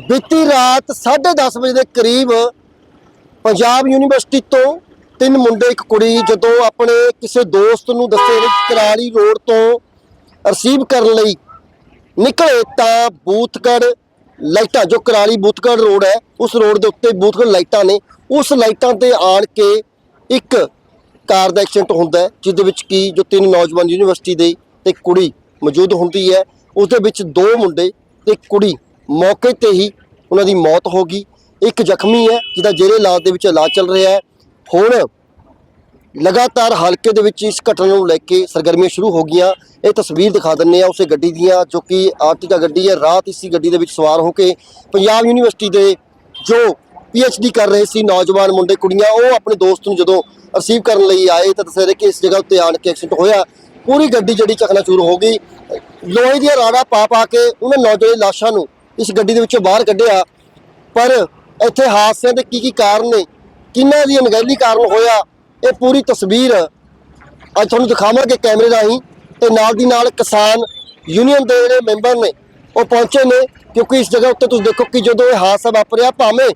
ਬੀਤੀ ਰਾਤ 10:30 ਵਜੇ ਦੇ ਕਰੀਬ ਪੰਜਾਬ ਯੂਨੀਵਰਸਿਟੀ ਤੋਂ ਤਿੰਨ ਮੁੰਡੇ, ਇੱਕ ਕੁੜੀ ਜਦੋਂ ਆਪਣੇ ਕਿਸੇ ਦੋਸਤ ਨੂੰ ਦੱਸੇ ਨੇ ਕਰਾਲੀ ਰੋਡ ਤੋਂ ਰਿਸੀਵ ਕਰਨ ਲਈ ਨਿਕਲੇ ਤਾਂ ਬੂਥਗੜ ਲਾਈਟਾਂ, ਜੋ ਕਰਾਲੀ ਬੂਥਗੜ ਰੋਡ ਹੈ, ਉਸ ਰੋਡ ਦੇ ਉੱਤੇ ਬੂਥਗੜ ਲਾਈਟਾਂ ਨੇ, ਉਸ ਲਾਈਟਾਂ ਤੇ ਆਣ ਕੇ ਇੱਕ ਕਾਰ ਦਾ ਐਕਸੀਡੈਂਟ ਹੁੰਦਾ ਜਿਹਦੇ ਵਿੱਚ ਕੀ, ਜੋ ਤਿੰਨ ਨੌਜਵਾਨ ਯੂਨੀਵਰਸਿਟੀ ਦੇ ਤੇ ਇੱਕ ਕੁੜੀ ਮੌਜੂਦ ਹੁੰਦੀ ਹੈ, ਉਸ ਦੇ ਵਿੱਚ ਦੋ ਮੁੰਡੇ ਤੇ ਇੱਕ ਕੁੜੀ ਮੌਕੇ ਤੇ ਹੀ ਉਹਨਾਂ ਦੀ ਮੌਤ ਹੋ ਗਈ। ਇੱਕ ਜ਼ਖਮੀ ਹੈ, ਜਿਹਦਾ ਜੇਰੇ ਇਲਾਜ ਦੇ ਵਿੱਚ ਇਲਾਜ ਚੱਲ ਰਿਹਾ ਹੈ। ਹੁਣ ਲਗਾਤਾਰ ਹਲਕੇ ਦੇ ਵਿੱਚ ਇਸ ਘਟਨਾ ਨੂੰ ਲੈ ਕੇ ਸਰਗਰਮੀਆਂ ਸ਼ੁਰੂ ਹੋ ਗਈਆਂ। ਇਹ ਤਸਵੀਰ ਦਿਖਾ ਦਿੰਨੇ ਆ ਉਸੇ ਗੱਡੀ ਦੀਆਂ, ਜੋ ਕਿ ਆਰਟੀਕਾ ਗੱਡੀ ਹੈ। ਰਾਤ ਇਸੀ ਗੱਡੀ ਦੇ ਵਿੱਚ ਸਵਾਰ ਹੋ ਕੇ ਪੰਜਾਬ ਯੂਨੀਵਰਸਿਟੀ ਦੇ ਜੋ ਪੀਐਚਡੀ ਕਰ ਰਹੇ ਸੀ ਨੌਜਵਾਨ ਮੁੰਡੇ, ਕੁੜੀਆਂ, ਉਹ ਆਪਣੇ ਦੋਸਤ ਨੂੰ ਜਦੋਂ ਰਿਸੀਵ ਕਰਨ ਲਈ ਆਏ ਤਾਂ ਦੱਸਿਆ ਰਿਹਾ ਕਿ ਇਸ ਜਗ੍ਹਾ ਉੱਤੇ ਆਣ ਕੇ ਐਕਸੀਡੈਂਟ ਹੋਇਆ। ਪੂਰੀ ਗੱਡੀ ਜਿਹੜੀ ਚਕਨਾਚੂਰ ਹੋ ਗਈ। ਲੋਹੇ ਦੀਆਂ ਰਾੜਾਂ ਪਾ ਪਾ ਕੇ ਉਹਨਾਂ ਨੌਜਵਾਨ ਲਾਸ਼ਾਂ ਨੂੰ ਇਸ ਗੱਡੀ ਦੇ ਵਿੱਚੋਂ ਬਾਹਰ ਕੱਢਿਆ। ਪਰ ਇੱਥੇ ਹਾਦਸਿਆਂ ਦੇ ਕੀ ਕੀ ਕਾਰਨ ਨੇ, ਕਿੰਨਾਂ ਦੀ ਅਣਗਹਿਲੀ ਕਾਰਨ ਹੋਇਆ, ਇਹ ਪੂਰੀ ਤਸਵੀਰ ਅੱਜ ਤੁਹਾਨੂੰ ਦਿਖਾਵਾਂਗੇ ਕੈਮਰੇ ਰਾਹੀਂ ਤੇ ਨਾਲ ਦੀ ਨਾਲ ਕਿਸਾਨ ਯੂਨੀਅਨ ਦੇ ਜਿਹੜੇ ਮੈਂਬਰ ਨੇ, ਉਹ ਪਹੁੰਚੇ ਨੇ, ਕਿਉਂਕਿ ਇਸ ਜਗ੍ਹਾ ਉੱਤੇ ਤੁਸੀਂ ਦੇਖੋ ਕਿ ਜਦੋਂ ਇਹ ਹਾਦਸਾ ਵਾਪਰਿਆ, ਭਾਵੇਂ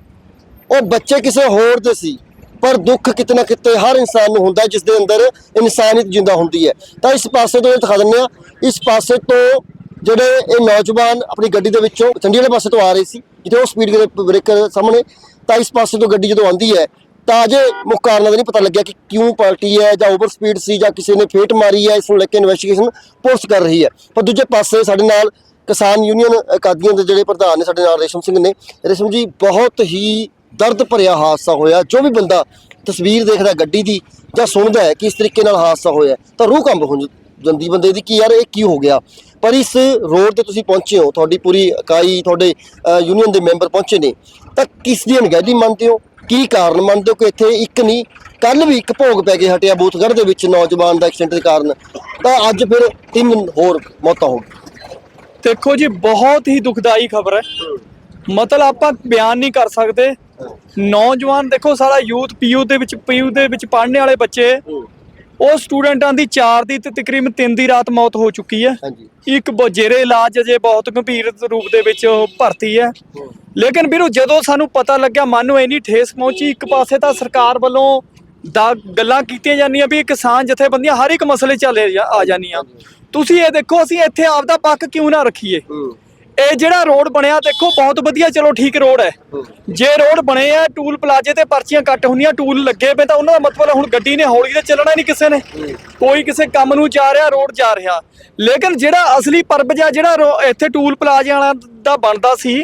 ਉਹ ਬੱਚੇ ਕਿਸੇ ਹੋਰ ਦੇ ਸੀ, ਪਰ ਦੁੱਖ ਕਿਤੇ ਨਾ ਕਿਤੇ ਹਰ ਇਨਸਾਨ ਨੂੰ ਹੁੰਦਾ ਜਿਸ ਦੇ ਅੰਦਰ ਇਨਸਾਨੀਅਤ ਜਿੰਦਾ ਹੁੰਦੀ ਹੈ। ਤਾਂ ਇਸ ਪਾਸੇ ਤੋਂ ਇਹ ਦਿਖਾ ਦਿੰਦੇ ਆ ਇਸ ਪਾਸੇ ਤੋਂ ਜਿਹੜੇ ਇਹ ਨੌਜਵਾਨ ਆਪਣੀ ਗੱਡੀ ਦੇ ਵਿੱਚੋਂ ਚੰਡੀਗੜ੍ਹ ਵਾਲੇ ਪਾਸੇ ਤੋਂ ਆ ਰਹੇ ਸੀ, ਜਿੱਥੇ ਉਹ ਸਪੀਡ ਬ੍ਰੇਕਰ ਸਾਹਮਣੇ, ਤਾਂ ਇਸ ਪਾਸੇ ਤੋਂ ਗੱਡੀ ਜਦੋਂ ਆਉਂਦੀ ਹੈ, ਤਾਂ ਅਜੇ ਮੁੱਖ ਕਾਰਨਾਂ ਦਾ ਨਹੀਂ ਪਤਾ ਲੱਗਿਆ ਕਿ ਕਿਉਂ ਪਲਟੀ ਹੈ ਜਾਂ ਓਵਰ ਸਪੀਡ ਸੀ ਜਾਂ ਕਿਸੇ ਨੇ ਫੇਟ ਮਾਰੀ ਹੈ, ਇਸ ਨੂੰ ਲੈ ਕੇ ਇਨਵੈਸਟੀਗੇਸ਼ਨ ਪੁਲਿਸ ਕਰ ਰਹੀ ਹੈ। ਪਰ ਦੂਜੇ ਪਾਸੇ ਸਾਡੇ ਨਾਲ ਕਿਸਾਨ ਯੂਨੀਅਨ ਅਕਾਦੀਆਂ ਦੇ ਜਿਹੜੇ ਪ੍ਰਧਾਨ ਨੇ ਸਾਡੇ ਨਾਲ ਰੇਸ਼ਮ ਸਿੰਘ ਨੇ। ਰੇਸ਼ਮ ਜੀ, ਬਹੁਤ ਹੀ ਦਰਦ ਭਰਿਆ ਹਾਦਸਾ ਹੋਇਆ। ਜੋ ਵੀ ਬੰਦਾ ਤਸਵੀਰ ਦੇਖਦਾ ਗੱਡੀ ਦੀ ਜਾਂ ਸੁਣਦਾ ਹੈ ਕਿ ਇਸ ਤਰੀਕੇ ਨਾਲ ਹਾਦਸਾ ਹੋਇਆ ਤਾਂ ਰੂਹ ਕੰਬ ਹੋ ਜਾਂਦੀ ਬੰਦੇ ਦੀ ਕਿ ਯਾਰ ਇਹ ਕੀ ਹੋ ਗਿਆ? ਪਰ ਇਸ ਰੋਡ ਤੇ ਤੁਸੀਂ ਪਹੁੰਚੇ ਹੋ, ਤੁਹਾਡੀ ਪੂਰੀ ਇਕਾਈ, ਤੁਹਾਡੇ ਯੂਨੀਅਨ ਦੇ ਮੈਂਬਰ ਪਹੁੰਚੇ ਨੇ, ਤਾਂ ਕਿਸ ਦੀ ਅਣਗਹਿਲੀ ਮੰਨਦੇ ਹੋ? ਕੀ ਕਾਰਨ ਮੰਨਦੇ ਹੋ ਕਿ ਇੱਥੇ ਇੱਕ ਨਹੀਂ ਕੱਲ ਵੀ ਇੱਕ ਭੋਗ ਪੈ ਕੇ ਹਟਿਆ ਬੂਥਗੜ੍ਹ ਦੇ ਵਿੱਚ ਨੌਜਵਾਨ ਦਾ ਐਕਸੀਡੈਂਟ ਦੇ ਕਾਰਨ, ਤਾਂ ਅੱਜ ਫਿਰ ਤਿੰਨ ਹੋਰ ਮੌਤਾਂ ਹੋ ਗਈਆਂ। ਦੇਖੋ ਜੀ, ਬਹੁਤ ਹੀ ਦੁਖਦਾਈ ਖਬਰ ਹੈ। ਮਤਲਬ ਆਪਾਂ ਬਿਆਨ ਨਹੀਂ ਕਰ ਸਕਦੇ। ਨੌਜਵਾਨ ਦੇਖੋ, ਸਾਰਾ ਯੂਥ, ਪੀਯੂ ਦੇ ਵਿੱਚ, ਪੀਯੂ ਦੇ ਵਿੱਚ ਪੜ੍ਹਨੇ ਵਾਲੇ ਬੱਚੇ। ਉਹ ਸਟੂਡੈਂਟਾਂ ਦੀ 4 ਦੀ ਤੇ ਤਕਰੀਬਨ 3 ਦੀ ਰਾਤ ਮੌਤ ਹੋ ਚੁੱਕੀ ਹੈ। ਹਾਂਜੀ। ਇੱਕ ਬ- ਜੇਰੇ ਇਲਾਜ ਅਜੇ ਬਹੁਤ ਗੰਭੀਰ ਰੂਪ ਦੇ ਵਿੱਚ ਭਰਤੀ ਹੈ। ਲੇਕਿਨ ਵੀਰੋ ਜਦੋਂ ਸਾਨੂੰ ਪਤਾ ਲੱਗਿਆ ਮਨ ਨੂੰ ਇੰਨੀ ਠੇਸ ਪਹੁੰਚੀ ਇੱਕ ਪਾਸੇ ਤਾਂ ਸਰਕਾਰ ਵੱਲੋਂ ਦਾ ਗੱਲਾਂ ਕੀਤੀਆਂ ਜਾਂਦੀਆਂ ਵੀ ਕਿਸਾਨ ਜਥੇਬੰਦੀਆਂ ਹਰ ਇੱਕ ਮਸਲੇ 'ਚ ਆ ਜਾਂਦੀਆਂ। ਤੁਸੀਂ ਇਹ ਦੇਖੋ ਅਸੀਂ ਇੱਥੇ ਆਪਦਾ ਪੱਕ ਕਿਉਂ ਨਾ ਰੱਖੀਏ? ਇਹ ਜਿਹੜਾ ਰੋਡ ਬਣਿਆ ਦੇਖੋ ਬਹੁਤ ਵਧੀਆ ਚਲੋ ਠੀਕ ਰੋਡ ਹੈ। ਜੇ ਰੋਡ ਬਣੇ ਆ ਟੂਲ ਪਲਾਜ਼ੇ ਤੇ ਪਰਚੀਆਂ ਕੱਟ ਹੁੰਦੀਆਂ ਟੂਲ ਲੱਗੇ ਪਏ ਤਾਂ ਉਹਨਾਂ ਦਾ ਮਤਲਬ ਹੁਣ ਗੱਡੀ ਨੇ ਹੌਲੀ ਤੇ ਚੱਲਣਾ ਨਹੀਂ ਕਿਸੇ ਨੇ। ਕੋਈ ਕਿਸੇ ਕੰਮ ਨੂੰ ਜਾ ਰਿਹਾ ਰੋਡ ਜਾ ਰਿਹਾ। ਲੇਕਿਨ ਜਿਹੜਾ ਅਸਲੀ ਪਰਬਜ ਆ ਜਿਹੜਾ ਇੱਥੇ ਟੂਲ ਪਲਾਜ਼ੇ ਵਾਲਾ ਦਾ ਬਣਦਾ ਸੀ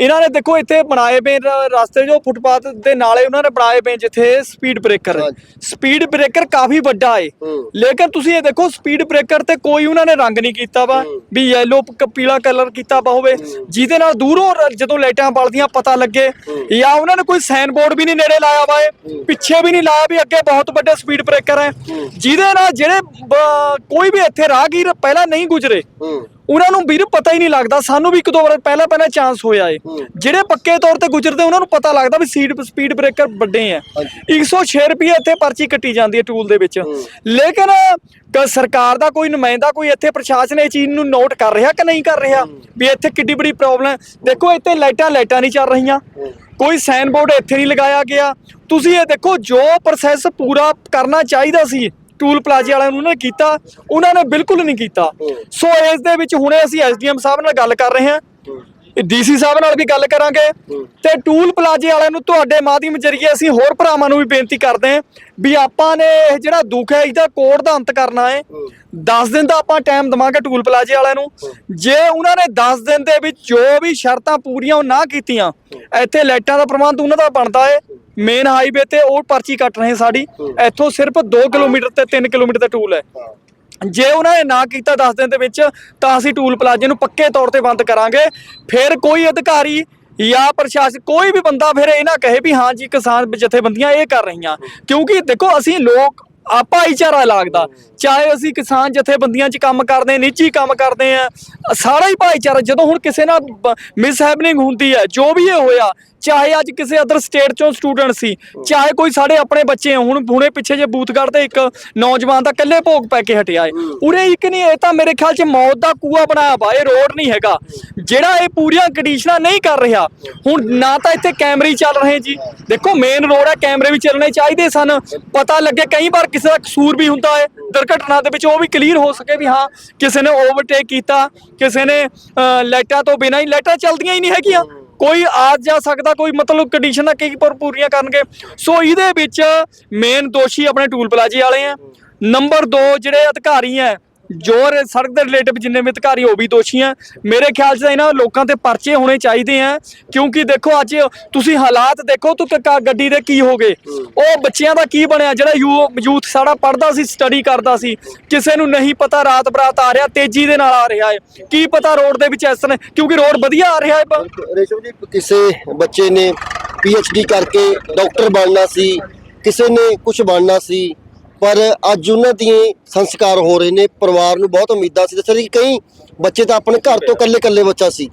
ਇਹਨਾਂ ਨੇ ਦੇਖੋ ਇੱਥੇ ਬਣਾਏ ਪਏ ਰ- ਰਸਤੇ ਜੋ ਫੁੱਟਪਾਥ ਦੇ ਨਾਲੇ ਉਹਨਾਂ ਨੇ ਬਣਾਏ ਪਏ ਜਿੱਥੇ ਸਪੀਡ ਬ੍ਰੇਕਰ। ਸਪੀਡ ਬ੍ਰੇਕਰ ਕਾਫੀ ਵੱਡਾ ਹੂੰ। ਲੇਕਿਨ ਤੁਸੀਂ ਇਹ ਦੇਖੋ ਸਪੀਡ ਬ੍ਰੇਕਰ ਤੇ ਕੋਈ ਉਹਨਾਂ ਨੇ ਰੰਗ ਨਹੀਂ ਕੀਤਾ ਵਾ ਵੀ ਯੈਲੋ ਪੀਲਾ ਕਲਰ ਕੀਤਾ ਵਾ ਹੋਵੇ। ਜਿਹਦੇ ਨਾਲ ਦੂਰੋਂ ਰ- ਜਦੋਂ ਲਾਈਟਾਂ ਬਲਦੀਆਂ ਪਤਾ ਲੱਗੇ। ਜਾਂ ਉਹਨਾਂ ਨੇ ਕੋਈ ਸਾਈਨ ਬੋਰਡ ਵੀ ਨਹੀਂ ਨੇੜੇ ਲਾਇਆ ਵਾ ਪਿੱਛੇ ਵੀ ਨਹੀਂ ਲਾਇਆ ਵੀ ਅੱਗੇ ਬਹੁਤ ਵੱਡੇ ਸਪੀਡ ਬ੍ਰੇਕਰ ਹੈ। ਜਿਹਦੇ ਨਾਲ ਜਿਹੜੇ ਬ- ਕੋਈ ਵੀ ਇੱਥੇ ਰਾਹਗੀਰ ਪਹਿਲਾਂ ਨਹੀਂ ਗੁਜ਼ਰੇ। ਹੂੰ। ਉਹਨਾਂ ਨੂੰ ਵੀਰ ਪਤਾ ਹੀ ਨਹੀਂ ਲੱਗਦਾ। ਸਾਨੂੰ ਵੀ ਇੱਕ ਦੋ ਵਾਰ ਪਹਿਲਾਂ ਪਹਿਲਾਂ ਚਾਂਸ ਹੋਇਆ ਏ। ਜਿਹੜੇ ਪੱਕੇ ਤੌਰ ਤੇ ਗੁਜ਼ਰਦੇ ਉਹਨਾਂ ਨੂੰ ਪਤਾ ਲੱਗਦਾ ਵੀ ਸੀਟ ਸਪੀਡ ਬ੍ਰੇਕਰ ਵੱਡੇ ਆ। ਹਾਂਜੀ। 106 ਰੁਪਏ ਇੱਥੇ ਪਰਚੀ ਕੱਟੀ ਜਾਂਦੀ ਹੈ ਟੂਲ ਦੇ ਵਿੱਚ। ਲੇਕਿਨ ਸਰਕਾਰ ਦਾ ਕੋਈ ਨੁਮਾਇੰਦਾ ਕੋਈ ਇੱਥੇ ਪ੍ਰਸ਼ਾਸਨ ਇਹ ਚੀਜ਼ ਨੂੰ ਨੋਟ ਕਰ ਰਿਹਾ ਕਿ ਨਹੀਂ ਕਰ ਰਿਹਾ? ਵੀ ਇੱਥੇ ਕਿੱਡੀ ਬੜੀ ਪ੍ਰੋਬਲਮ ਹੈ। ਦੇਖੋ ਇੱਥੇ ਲਾਈਟਾਂ ਲਾਈਟਾਂ ਨਹੀਂ ਚੱਲ ਰਹੀਆਂ। ਕੋਈ ਸਾਈਨ ਬੋਰਡ ਇੱਥੇ ਨਹੀਂ ਲਗਾਇਆ ਗਿਆ। ਤੁਸੀਂ ਇਹ ਦੇਖੋ ਜੋ ਪ੍ਰੋਸੈਸ ਪੂਰਾ ਕਰਨਾ ਚਾਹੀਦਾ ਸੀ ਟੂਲ ਪਲਾਜ਼ੇ ਵਾਲਿਆਂ ਨੂੰ ਨੇ ਕੀਤਾ, ਉਹਨਾਂ ਨੇ ਬਿਲਕੁਲ ਨਹੀਂ ਕੀਤਾ। ਸੋ ਇਸ ਦੇ ਵਿੱਚ ਹੁਣੇ ਅਸੀਂ ਐਸਡੀਐਮ ਸਾਹਿਬ ਨਾਲ ਗੱਲ ਕਰ ਰਹੇ ਹਾਂ। ਡੀਸੀ ਸਾਹਿਬ ਨਾਲ ਵੀ ਗੱਲ ਕਰਾਂਗੇ। ਤੇ ਟੂਲ ਪਲਾਜ਼ੇ ਵਾਲਿਆਂ ਨੂੰ ਤੁਹਾਡੇ ਮਾਧਿਅਮ ਜਰੀਏ ਅਸੀਂ ਹੋਰ ਭਰਾਵਾਂ ਨੂੰ ਵੀ ਬੇਨਤੀ ਕਰਦੇ ਹਾਂ ਵੀ ਆਪਾਂ ਨੇ ਇਹ ਜਿਹੜਾ ਦੁੱਖ ਹੈ, ਇਹਦਾ ਕੋਡ ਦਾ ਅੰਤ ਕਰਨਾ ਹੈ। 10 ਦਿਨ ਦਾ ਆਪਾਂ ਟਾਈਮ ਦਵਾਂਗੇ ਟੂਲ ਪਲਾਜ਼ੇ ਵਾਲਿਆਂ ਨੂੰ। ਜੇ ਉਹਨਾਂ ਨੇ 10 ਦਿਨ ਦੇ ਵਿੱਚ ਜੋ ਵੀ ਸ਼ਰਤਾਂ ਪੂਰੀਆਂ ਉਹ ਨਾ ਕੀਤੀਆਂ, ਇੱਥੇ ਲਾਈਟਾਂ ਦਾ ਪ੍ਰਬੰਧ ਉਹਨਾਂ ਦਾ ਬਣਦਾ ਹੈ। ਮੇਨ ਹਾਈਵੇ ਤੇ ਉਹ ਪਰਚੀ ਕੱਟ ਰਹੇ ਸਾਡੀ। ਇੱਥੋਂ ਸਿਰਫ 2 ਕਿਲੋਮੀਟਰ ਤੇ 3 ਕਿਲੋਮੀਟਰ ਦਾ ਟੂਲ ਹੈ। ਜੇ ਉਹਨਾਂ ਨੇ ਨਾ ਕੀਤਾ 10 ਦਿਨ ਦੇ ਵਿੱਚ ਤਾਂ ਅਸੀਂ ਟੂਲ ਪਲਾਜ਼ੇ ਨੂੰ ਪੱਕੇ ਤੌਰ ਤੇ ਬੰਦ ਕਰਾਂਗੇ। ਫਿਰ ਕੋਈ ਅਧਿਕਾਰੀ ਜਾਂ ਪ੍ਰਸ਼ਾਸਨ ਕੋਈ ਵੀ ਬੰਦਾ ਫਿਰ ਇਹ ਨਾ ਕਹੇ ਵੀ ਹਾਂ ਜੀ ਕਿਸਾਨ ਜਥੇਬੰਦੀਆਂ ਇਹ ਕਰ ਰਹੀਆਂ। ਕਿਉਂਕਿ ਦੇਖੋ ਅਸੀਂ ਲੋਕ ਆ ਭਾਈਚਾਰਾ ਲੱਗਦਾ। ਚਾਹੇ ਅਸੀਂ ਕਿਸਾਨ ਜਥੇਬੰਦੀਆਂ 'ਚ ਕੰਮ ਕਰਦੇ ਨਿੱਜੀ ਕੰਮ ਕਰਦੇ ਆ ਸਾਰਾ ਹੀ ਭਾਈਚਾਰਾ। ਜਦੋਂ ਹੁਣ ਕਿਸੇ ਨਾਲ ਮਿਸ ਹੈਪਨਿੰਗ ਹੁੰਦੀ ਹੈ ਜੋ ਵੀ ਇਹ ਹੋਇਆ ਚਾਹੇ ਅੱਜ ਕਿਸੇ ਅਦਰ ਸਟੇਟ ਚੋਂ ਸਟੂਡੈਂਟ ਸੀ ਚਾਹੇ ਕੋਈ ਸਾਡੇ ਆਪਣੇ ਬੱਚੇ ਹੁਣ ਹੁਣੇ ਪਿੱਛੇ ਜੇ ਬੂਥਗੜ੍ਹ ਤੇ ਇੱਕ ਨੌਜਵਾਨ ਦਾ ਇਕੱਲੇ ਭੋਗ ਪੈ ਕੇ ਹਟਿਆ ਏ। ਉਰੇ ਇੱਕ ਨਹੀਂ ਇਹ ਤਾਂ ਮੇਰੇ ਖਿਆਲ 'ਚ ਮੌਤ ਦਾ ਕੂਆ ਬਣਾਇਆ ਵਾ ਇਹ ਰੋਡ ਨਹੀਂ ਹੈਗਾ। ਜਿਹੜਾ ਇਹ ਪੂਰੀਆਂ ਕੰਡੀਸ਼ਨਾਂ ਨਹੀਂ ਕਰ ਰਿਹਾ ਹੁਣ ਨਾ ਤਾਂ ਇੱਥੇ ਕੈਮਰੇ ਹੀ ਚੱਲ ਰਹੇ ਜੀ। ਦੇਖੋ ਮੇਨ ਰੋਡ ਹੈ ਕੈਮਰੇ ਵੀ ਚੱਲਣੇ ਚਾਹੀਦੇ ਸਨ। ਪਤਾ ਲੱਗੇ ਕਈ ਵਾਰ ਕਿਸੇ ਦਾ ਕਸੂਰ ਵੀ ਹੁੰਦਾ ਹੈ ਦੁਰਘਟਨਾ ਦੇ ਵਿੱਚ ਉਹ ਵੀ ਕਲੀਅਰ ਹੋ ਸਕੇ ਵੀ ਹਾਂ ਕਿਸੇ ਨੇ ਓਵਰਟੇਕ ਕੀਤਾ ਕਿਸੇ ਨੇ ਲਾਈਟਾਂ ਤੋਂ ਬਿਨਾਂ ਹੀ ਲਾਈਟਾਂ ਚੱਲਦੀਆਂ ਹੀ ਨਹੀਂ ਹੈਗੀਆਂ। ਕੋਈ ਆ ਜਾ ਸਕਦਾ, ਕੋਈ ਮਤਲਬ ਕੰਡੀਸ਼ਨਾਂ ਕਈ ਪੂਰੀਆਂ ਕਰਨਗੇ। ਸੋ ਇਹਦੇ ਵਿੱਚ ਮੇਨ ਦੋਸ਼ੀ ਆਪਣੇ ਟੂਲ ਪਲਾਜ਼ੇ ਵਾਲੇ ਆ। ਨੰਬਰ 2 ਜਿਹੜੇ ਅਧਿਕਾਰੀ ਆ ਜੋ ਸੜਕ ਦੇ ਰਿਲੇਟਿਵ ਜਿੰਨੇ ਵੀ ਅਧਿਕਾਰੀ ਉਹ ਵੀ ਦੋਸ਼ੀ ਆ। ਮੇਰੇ ਖਿਆਲ 'ਚ ਤਾਂ ਇਹਨਾਂ ਲੋਕਾਂ ਤੇ ਪਰਚੇ ਹੋਣੇ ਚਾਹੀਦੇ ਆ, ਕਿਉਂਕਿ ਦੇਖੋ ਅੱਜ ਤੁਸੀਂ ਹਾਲਾਤ ਦੇਖੋ ਤੂੰ ਕ- ਗੱਡੀ ਦੇ ਕੀ ਹੋ ਗਏ। ਉਹ ਬੱਚਿਆਂ ਦਾ ਕੀ ਬਣਿਆ? ਜਿਹੜਾ ਯੂਥ ਸਾਡਾ ਪੜਦਾ ਸੀ ਸਟੱਡੀ ਕਰਦਾ ਸੀ, ਕਿਸੇ ਨੂੰ ਨਹੀਂ ਪਤਾ ਰਾਤ ਬਰਾਤ ਆ ਰਿਹਾ, ਤੇਜ਼ੀ ਦੇ ਨਾਲ ਆ ਰਿਹਾ ਹੈ। ਕੀ ਪਤਾ ਰੋਡ ਦੇ ਵਿੱਚ ਇਸ ਤਰ੍ਹਾਂ, ਕਿਉਂਕਿ ਰੋਡ ਵਧੀਆ ਆ ਰਿਹਾ ਹੈ ਰੇਸ਼ਮ ਜੀ, ਕਿਸੇ ਬੱਚੇ ਨੇ ਡੀ ਕਰਕੇ ਡਾਕਟਰ ਬਣਨਾ ਸੀ, ਕਿਸੇ ਨੇ ਕੁਝ ਬਣਨਾ ਸੀ ਪਰ ਅੱਜ ਉਹਨਾਂ ਦੀ ਸੰਸਕਾਰ ਹੋ ਰਹੇ ਨੇ ਪਰਿਵਾਰ ਨੂੰ ਬਹੁਤ ਉਮੀਦਾਂ ਸੀ। ਦੱਸਿਆ ਸੀ ਕਿ ਕਈ ਬੱਚੇ ਤਾਂ ਆਪਣੇ ਘਰ ਤੋਂ ਇਕੱਲੇ ਇਕੱਲੇ ਬੱਚਾ ਸੀ।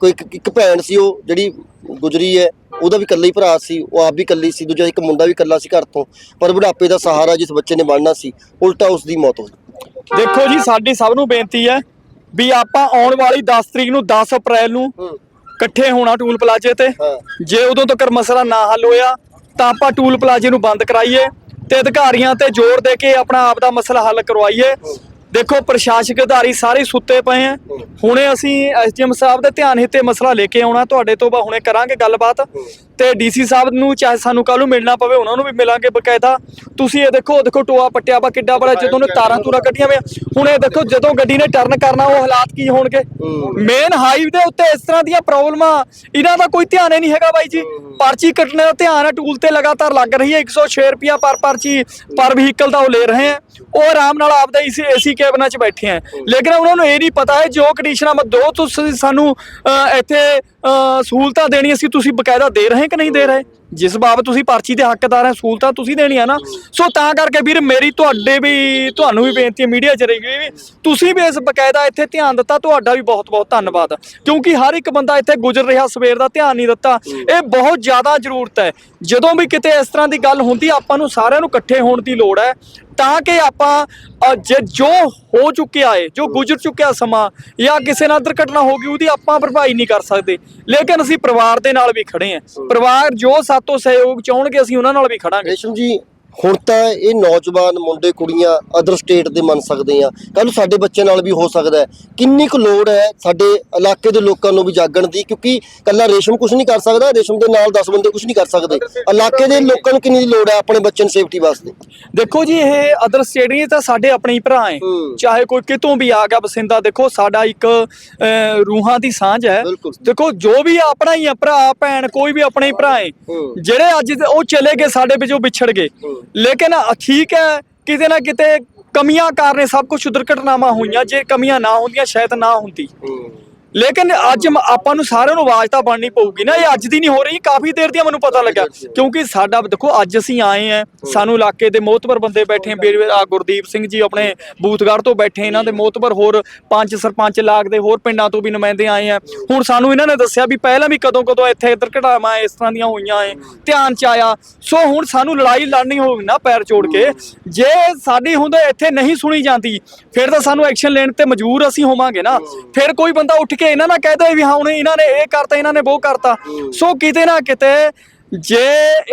ਕੋਈ ਇੱਕ- ਇੱਕ ਭੈਣ ਸੀ ਉਹ ਜਿਹੜੀ ਗੁਜਰੀ ਹੈ ਉਹਦਾ ਵੀ ਇਕੱਲਾ ਹੀ ਭਰਾ ਸੀ ਉਹ ਆਪ ਵੀ ਇਕੱਲੀ ਸੀ ਦੂਜਾ ਇੱਕ ਮੁੰਡਾ ਵੀ ਇਕੱਲਾ ਸੀ ਘਰ ਤੋਂ। ਪਰ ਬੁਢਾਪੇ ਦਾ ਸਹਾਰਾ ਜਿਸ ਬੱਚੇ ਨੇ ਬਣਨਾ ਸੀ ਉਲਟਾ ਉਸ ਦੀ ਮੌਤ ਹੋਈ ਦੇਖੋ ਜੀ ਸਾਡੀ ਸਭ ਨੂੰ ਬੇਨਤੀ ਹੈ ਵੀ ਆਪਾਂ ਆਉਣ ਵਾਲੀ 10 ਤਰੀਕ ਨੂੰ 10 ਅਪ੍ਰੈਲ ਨੂੰ ਇਕੱਠੇ ਹੋਣਾ ਟੂਲ ਪਲਾਜ਼ੇ ਤੇ। ਹਾਂ। ਜੇ ਉਦੋਂ ਤੱਕ ਮਸਲਾ ਨਾ ਹੱਲ ਹੋਇਆ ਤਾਂ ਆਪਾਂ ਟੂਲ ਪਲਾਜ਼ੇ ਨੂੰ ਬੰਦ ਕਰਾਈਏ। ਤੇ ਅਧਿਕਾਰੀਆਂ ਤੇ ਜ਼ੋਰ ਦੇ ਕੇ ਆਪਣਾ ਆਪ ਦਾ ਮਸਲਾ ਹੱਲ ਕਰਵਾਈਏ। ਦੇਖੋ ਪ੍ਰਸ਼ਾਸਕ ਅਧਿਕਾਰੀ ਸਾਰੇ ਸੁੱਤੇ ਪਏ ਆ। ਹੁਣੇ ਅਸੀਂ ਐਸਡੀਐਮ ਸਾਹਿਬ ਦੇ ਧਿਆਨ ਹਿੱਤੇ ਮਸਲਾ ਲੈ ਕੇ ਆਉਣਾ ਤੁਹਾਡੇ ਤੋਂ ਬਾ ਹੁਣੇ ਕਰਾਂਗੇ ਗੱਲਬਾਤ। ਤੇ ਡੀਸੀ ਸਾਹਿਬ ਨੂੰ ਚਾਹੇ ਸਾਨੂੰ ਕੱਲ ਨੂੰ ਮਿਲਣਾ ਪਵੇ ਉਹਨਾਂ ਨੂੰ ਵੀ ਮਿਲਾਂਗੇ ਬਕਾਇਦਾ। ਤੁਸੀਂ ਇਹ ਦੇਖੋ ਦੇਖੋ ਟੋਆ ਪੱਟਿਆ ਵਾ ਕਿੱਡਾ ਬੜਾ ਜਦੋਂ ਨੇ ਤਾਰਾਂ ਤੂਰਾਂ ਕੱਢੀਆਂ ਵੇ ਹੁਣ ਇਹ ਦੇਖੋ ਜਦੋਂ ਗੱਡੀ ਨੇ ਟਰਨ ਕਰਨਾ ਉਹ ਹਾਲਾਤ ਕੀ ਹੋਣਗੇ? ਮੇਨ ਹਾਈਵੇ ਦੇ ਉੱਤੇ ਇਸ ਤਰ੍ਹਾਂ ਦੀਆਂ ਪ੍ਰੋਬਲਮਾਂ ਇਹਨਾਂ ਦਾ ਕੋਈ ਧਿਆਨ ਹੀ ਨਹੀਂ ਹੈਗਾ ਬਾਈ ਜੀ। ਪਰਚੀ ਕੱਟਣੇ ਦਾ ਧਿਆਨ ਹੈ ਟੂਲ ਤੇ ਲਗਾਤਾਰ ਲੱਗ ਰਹੀ ਹੈ। 106 ਰੁਪਿਆ ਪਰ ਪਰਚੀ ਪਰ ਵਹੀਕਲ ਦਾ ਉਹ ਲੈ ਰਹੇ ਹੈ ਉਹ ਆਰਾਮ ਨਾਲ ਆਪਦਾ ਏਸੀ ਕੈਬਨਾਂ 'ਚ ਬੈਠੇ ਆ। ਲੇਕਿਨ ਉਹਨਾਂ ਨੂੰ ਇਹ ਨਹੀਂ ਪਤਾ ਹੈ ਜੋ ਕੰਡੀਸ਼ਨਾਂ ਮੈਂ ਦੋ ਤੁਸੀਂ ਸਾਨੂੰ ਅਹ, ਇੱਥੇ ਸਹੂਲਤਾਂ ਦੇਣੀਆਂ ਸੀ, ਤੁਸੀਂ ਬਕਾਇਦਾ ਦੇ ਰਹੇ ਕਿ ਨਹੀਂ ਦੇ ਰਹੇ? ਜਿਸ ਬਾਬਤ ਤੁਸੀਂ ਪਰਚੀ ਦੇ ਹੱਕਦਾਰ ਹੈ, ਸਹੂਲਤਾਂ ਤੁਸੀਂ ਦੇਣੀਆਂ ਨਾ। ਸੋ ਤਾਂ ਕਰਕੇ ਵੀਰ, ਮੇਰੀ ਤੁਹਾਡੇ ਵੀ, ਤੁਹਾਨੂੰ ਵੀ ਬੇਨਤੀ ਹੈ, ਮੀਡੀਆ 'ਚ ਰਹੀ ਵੀ ਤੁਸੀਂ ਵੀ ਇਸ ਬਕਾਇਦਾ ਇੱਥੇ ਧਿਆਨ ਦਿੱਤਾ, ਤੁਹਾਡਾ ਵੀ ਬਹੁਤ ਬਹੁਤ ਧੰਨਵਾਦ। ਕਿਉਂਕਿ ਹਰ ਇੱਕ ਬੰਦਾ ਇੱਥੇ ਗੁਜ਼ਰ ਰਿਹਾ, ਸਵੇਰ ਦਾ ਧਿਆਨ ਨਹੀਂ ਦਿੱਤਾ। ਇਹ ਬਹੁਤ ਜ਼ਿਆਦਾ ਜ਼ਰੂਰਤ ਹੈ। ਜਦੋਂ ਵੀ ਕਿਤੇ ਇਸ ਤਰ੍ਹਾਂ ਦੀ ਗੱਲ ਹੁੰਦੀ, ਆਪਾਂ ਨੂੰ ਸਾਰਿਆਂ ਨੂੰ ਇਕੱਠੇ ਹੋਣ ਦੀ ਲੋੜ ਹੈ। ਤਾਂ ਕਿ ਆਪਾਂ ਜੇ ਜੋ ਹੋ ਚੁੱਕਿਆ ਹੈ ਜੋ ਗੁਜ਼ਰ ਚੁੱਕਿਆ ਸਮਾਂ ਜਾਂ ਕਿਸੇ ਨਾਲ ਦੁਰਘਟਨਾ ਹੋ ਗਈ ਉਹਦੀ ਆਪਾਂ ਭਰਪਾਈ ਨਹੀਂ ਕਰ ਸਕਦੇ। ਲੇਕਿਨ ਅਸੀਂ ਪਰਿਵਾਰ ਦੇ ਨਾਲ ਵੀ ਖੜੇ ਹਾਂ। ਪਰਿਵਾਰ ਜੋ ਸਾਤੋਂ ਸਹਿਯੋਗ ਚਾਹਣਗੇ ਅਸੀਂ ਉਹਨਾਂ ਨਾਲ ਵੀ ਖੜਾਂਗੇ। ਰੇਸ਼ਮ ਜੀ ਹੁਣ ਤਾਂ ਇਹ ਨੌਜਵਾਨ ਮੁੰਡੇ ਕੁੜੀਆਂ ਅਦਰ ਸਟੇਟ ਦੇ ਮੰਨ ਸਕਦੇ ਆ ਕੱਲ ਸਾਡੇ ਬੱਚੇ ਨਾਲ ਵੀ ਹੋ ਸਕਦਾ ਹੈ ਕਿੰਨੀ ਕੁ ਲੋੜ ਹੈ ਸਾਡੇ ਇਲਾਕੇ ਦੇ ਲੋਕਾਂ ਨੂੰ ਵੀ ਜਾਗਣ ਦੀ ਕਿਉਂਕਿ ਕੱਲਾ ਰੇਸ਼ਮ ਕੁਝ ਨਹੀਂ ਕਰ ਸਕਦਾ ਰੇਸ਼ਮ ਦੇ ਨਾਲ 10 ਬੰਦੇ ਕੁਝ ਨਹੀਂ ਕਰ ਸਕਦੇ ਇਲਾਕੇ ਦੇ ਲੋਕਾਂ ਨੂੰ ਕਿੰਨੀ ਲੋੜ ਹੈ ਆਪਣੇ ਬੱਚੇ ਦੀ ਸੇਫਟੀ ਵਾਸਤੇ ਦੇਖੋ ਜੀ ਇਹ ਅਦਰ ਸਟੇਟ ਨਹੀਂ ਤਾਂ ਸਾਡੇ ਆਪਣੇ ਹੀ ਭਰਾ ਹੈ। ਚਾਹੇ ਕੋਈ ਕਿਤੋਂ ਵੀ ਆ ਗਿਆ ਬਸਿੰਦਾ ਦੇਖੋ ਸਾਡਾ ਇੱਕ ਰੂਹਾਂ ਦੀ ਸਾਂਝ ਹੈ। ਦੇਖੋ ਜੋ ਵੀ ਆਪਣਾ ਹੀ ਆ ਭਰਾ ਭੈਣ ਕੋਈ ਵੀ ਆਪਣੇ ਹੀ ਭਰਾ ਹੈ। ਜਿਹੜੇ ਅੱਜ ਉਹ ਚਲੇ ਗਏ ਸਾਡੇ ਵਿੱਚੋਂ ਵਿਛੜ ਗਏ। ਲੇਕਿਨ ਠੀਕ ਹੈ, ਕਿਤੇ ਨਾ ਕਿਤੇ ਕਮੀਆਂ ਕਾਰਨ ਸਭ ਕੁਝ ਦੁਰਘਟਨਾਵਾਂ ਹੋਈਆਂ, ਜੇ ਕਮੀਆਂ ਨਾ ਹੁੰਦੀਆਂ, ਸ਼ਾਇਦ ਨਾ ਹੁੰਦੀ। ਲੇਕਿਨ ਅੱਜ ਆਪਾਂ ਨੂੰ ਸਾਰਿਆਂ ਨੂੰ ਆਵਾਜ਼ ਤਾਂ ਬਣਨੀ ਪਊਗੀ ਨਾ, ਇਹ ਅੱਜ ਦੀ ਨਹੀਂ ਹੋ ਰਹੀ, ਕਾਫੀ ਦੇਰ ਦੀ ਮੈਨੂੰ ਪਤਾ ਲੱਗਾ। ਕਿਉਂਕਿ ਸਾਡਾ, ਦੇਖੋ, ਅੱਜ ਅਸੀਂ ਆਏ ਆ ਸਾਨੂੰ ਇਲਾਕੇ ਦੇ ਮੋਹਤਬਰ ਬੰਦੇ ਬੈਠੇ ਆ ਗੁਰਦੀਪ ਸਿੰਘ ਜੀ ਆਪਣੇ ਬੂਥਗੜ੍ਹ ਤੋਂ ਬੈਠੇ ਇਹਨਾਂ ਦੇ ਮੋਹਤਬਰ ਹੋਰ ਪੰਜ ਸਰਪੰਚ ਲਾਗ ਦੇ, ਹੋਰ ਪਿੰਡਾਂ ਤੋਂ ਵੀ ਨੁਮਾਇੰਦੇ ਆਏ ਆ ਹੁਣ ਸਾਨੂੰ ਇਹਨਾਂ ਨੇ ਦੱਸਿਆ ਵੀ ਪਹਿਲਾਂ ਵੀ ਕਦੋਂ ਕਦੋਂ ਇੱਥੇ ਦੁਰਘਟਨਾਵਾਂ ਇਸ ਤਰ੍ਹਾਂ ਦੀਆਂ ਹੋਈਆਂ ਏ ਧਿਆਨ ਚ ਆਇਆ। ਸੋ ਹੁਣ ਸਾਨੂੰ ਲੜਾਈ ਲੜਨੀ ਹੋਊਗੀ ਨਾ ਪੈਰ ਚੋੜ ਕੇ। ਜੇ ਸਾਡੀ ਹੁੰਦੇ ਇੱਥੇ ਨਹੀਂ ਸੁਣੀ ਜਾਂਦੀ, ਫਿਰ ਤਾਂ ਸਾਨੂੰ ਐਕਸ਼ਨ ਲੈਣ ਤੇ ਮਜਬੂਰ ਅਸੀਂ ਹੋਵਾਂਗੇ ਨਾ। ਫਿਰ ਕੋਈ ਬੰਦਾ ਉੱਠ ਕੇ ਇਹਨਾਂ ਨਾਲ ਕਹਿ ਦੇ ਵੀ ਹਾਂ ਹੁਣ ਇਹਨਾਂ ਨੇ ਇਹ ਕਰਤਾ ਇਹਨਾਂ ਨੇ ਉਹ ਕਰਤਾ। ਸੋ ਕਿਤੇ ਨਾ ਕਿਤੇ ਜੇ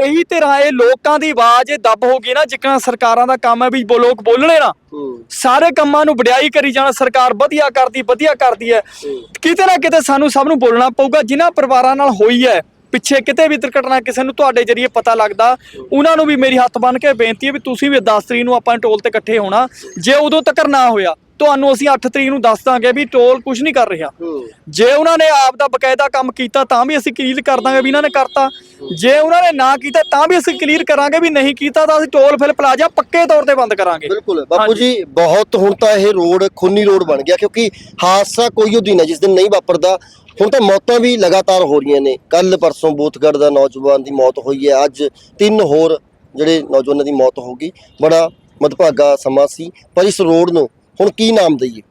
ਇਹੀ ਤਰ੍ਹਾਂ ਇਹ ਲੋਕਾਂ ਦੀ ਆਵਾਜ਼ ਇਹ ਦੱਬ ਹੋ ਗਈ ਨਾ ਜਿੱਕਣਾ ਸਰਕਾਰਾਂ ਦਾ ਕੰਮ ਹੈ ਵੀ ਲੋਕ ਬੋਲਣੇ ਨਾ। ਸਾਰੇ ਕੰਮਾਂ ਨੂੰ ਵਡਿਆਈ ਕਰੀ ਜਾਣਾ ਸਰਕਾਰ ਵਧੀਆ ਕਰਦੀ ਵਧੀਆ ਕਰਦੀ ਹੈ। ਕਿਤੇ ਨਾ ਕਿਤੇ ਸਾਨੂੰ ਸਭ ਨੂੰ ਬੋਲਣਾ ਪਊਗਾ ਜਿਨ੍ਹਾਂ ਪਰਿਵਾਰਾਂ ਨਾਲ ਹੋਈ ਹੈ ਪਿੱਛੇ ਕਿਤੇ ਵੀ ਦੁਰਘਟਨਾ ਕਿਸੇ ਨੂੰ ਤੁਹਾਡੇ ਜਰੀਏ ਪਤਾ ਲੱਗਦਾ ਉਹਨਾਂ ਨੂੰ ਵੀ ਮੇਰੀ ਹੱਥ ਬੰਨ ਕੇ ਬੇਨਤੀ ਹੈ ਵੀ ਤੁਸੀਂ ਵੀ 10 ਤਰੀਕ ਨੂੰ ਆਪਾਂ ਟੋਲ ਤੇ ਇਕੱਠੇ ਹੋਣਾ ਜੇ ਉਦੋਂ ਤੱਕ ਨਾ ਹੋਇਆ। ਤੁਹਾਨੂੰ ਅਸੀਂ 8 ਤਰੀਕ ਨੂੰ ਦੱਸ ਦਾਂਗੇ ਵੀ ਟੋਲ ਕੁਝ ਨਹੀਂ ਕਰ ਰਿਹਾ। ਜੇ ਉਹਨਾਂ ਨੇ ਆਪ ਦਾ ਬਕਾਇਦਾ ਕੰਮ ਕੀਤਾ ਤਾਂ ਵੀ ਅਸੀਂ ਕਲੀਅਰ ਕਰ ਦਾਂਗੇ ਵੀ ਇਹਨਾਂ ਨੇ ਕਰਤਾ। ਜੇ ਉਹਨਾਂ ਨੇ ਨਾ ਕੀਤਾ ਤਾਂ ਵੀ ਅਸੀਂ ਕਲੀਅਰ ਕਰਾਂਗੇ ਵੀ ਨਹੀਂ ਕੀਤਾ ਤਾਂ ਅਸੀਂ ਟੋਲ ਫਿਲ ਪਲਾਜ਼ਾ ਪੱਕੇ ਤੌਰ ਤੇ ਬੰਦ ਕਰਾਂਗੇ। ਬਿਲਕੁਲ। ਬਾਪੂ। ਜੀ ਬਹੁਤ ਹੁਣ ਤਾਂ ਇਹ ਰੋਡ ਖੂਨੀ ਰੋਡ ਬਣ ਗਿਆ ਕਿਉਂਕਿ ਹਾਦਸਾ ਕੋਈ ਉਹ ਦਿਨ ਹੈ ਜਿਸ ਦਿਨ ਨਹੀਂ ਵਾਪਰਦਾ ਹੁਣ ਤਾਂ ਮੌਤਾਂ ਵੀ ਲਗਾਤਾਰ ਹੋ ਰਹੀਆਂ ਨੇ। ਕੱਲ ਪਰਸੋਂ ਬੂਥਗੜ੍ਹ ਦਾ ਨੌਜਵਾਨ ਦੀ ਮੌਤ ਹੋਈ ਹੈ। ਅੱਜ ਤਿੰਨ ਹੋਰ ਜਿਹੜੇ ਨੌਜਵਾਨਾਂ ਦੀ ਮੌਤ ਹੋ ਗਈ। ਬੜਾ ਮਦਭਾਗਾ ਸਮਾਂ ਸੀ। ਪਰ ਇਸ ਰੋਡ ਨੂੰ ਹੁਣ ਕੀ ਨਾਮ ਦਈਏ?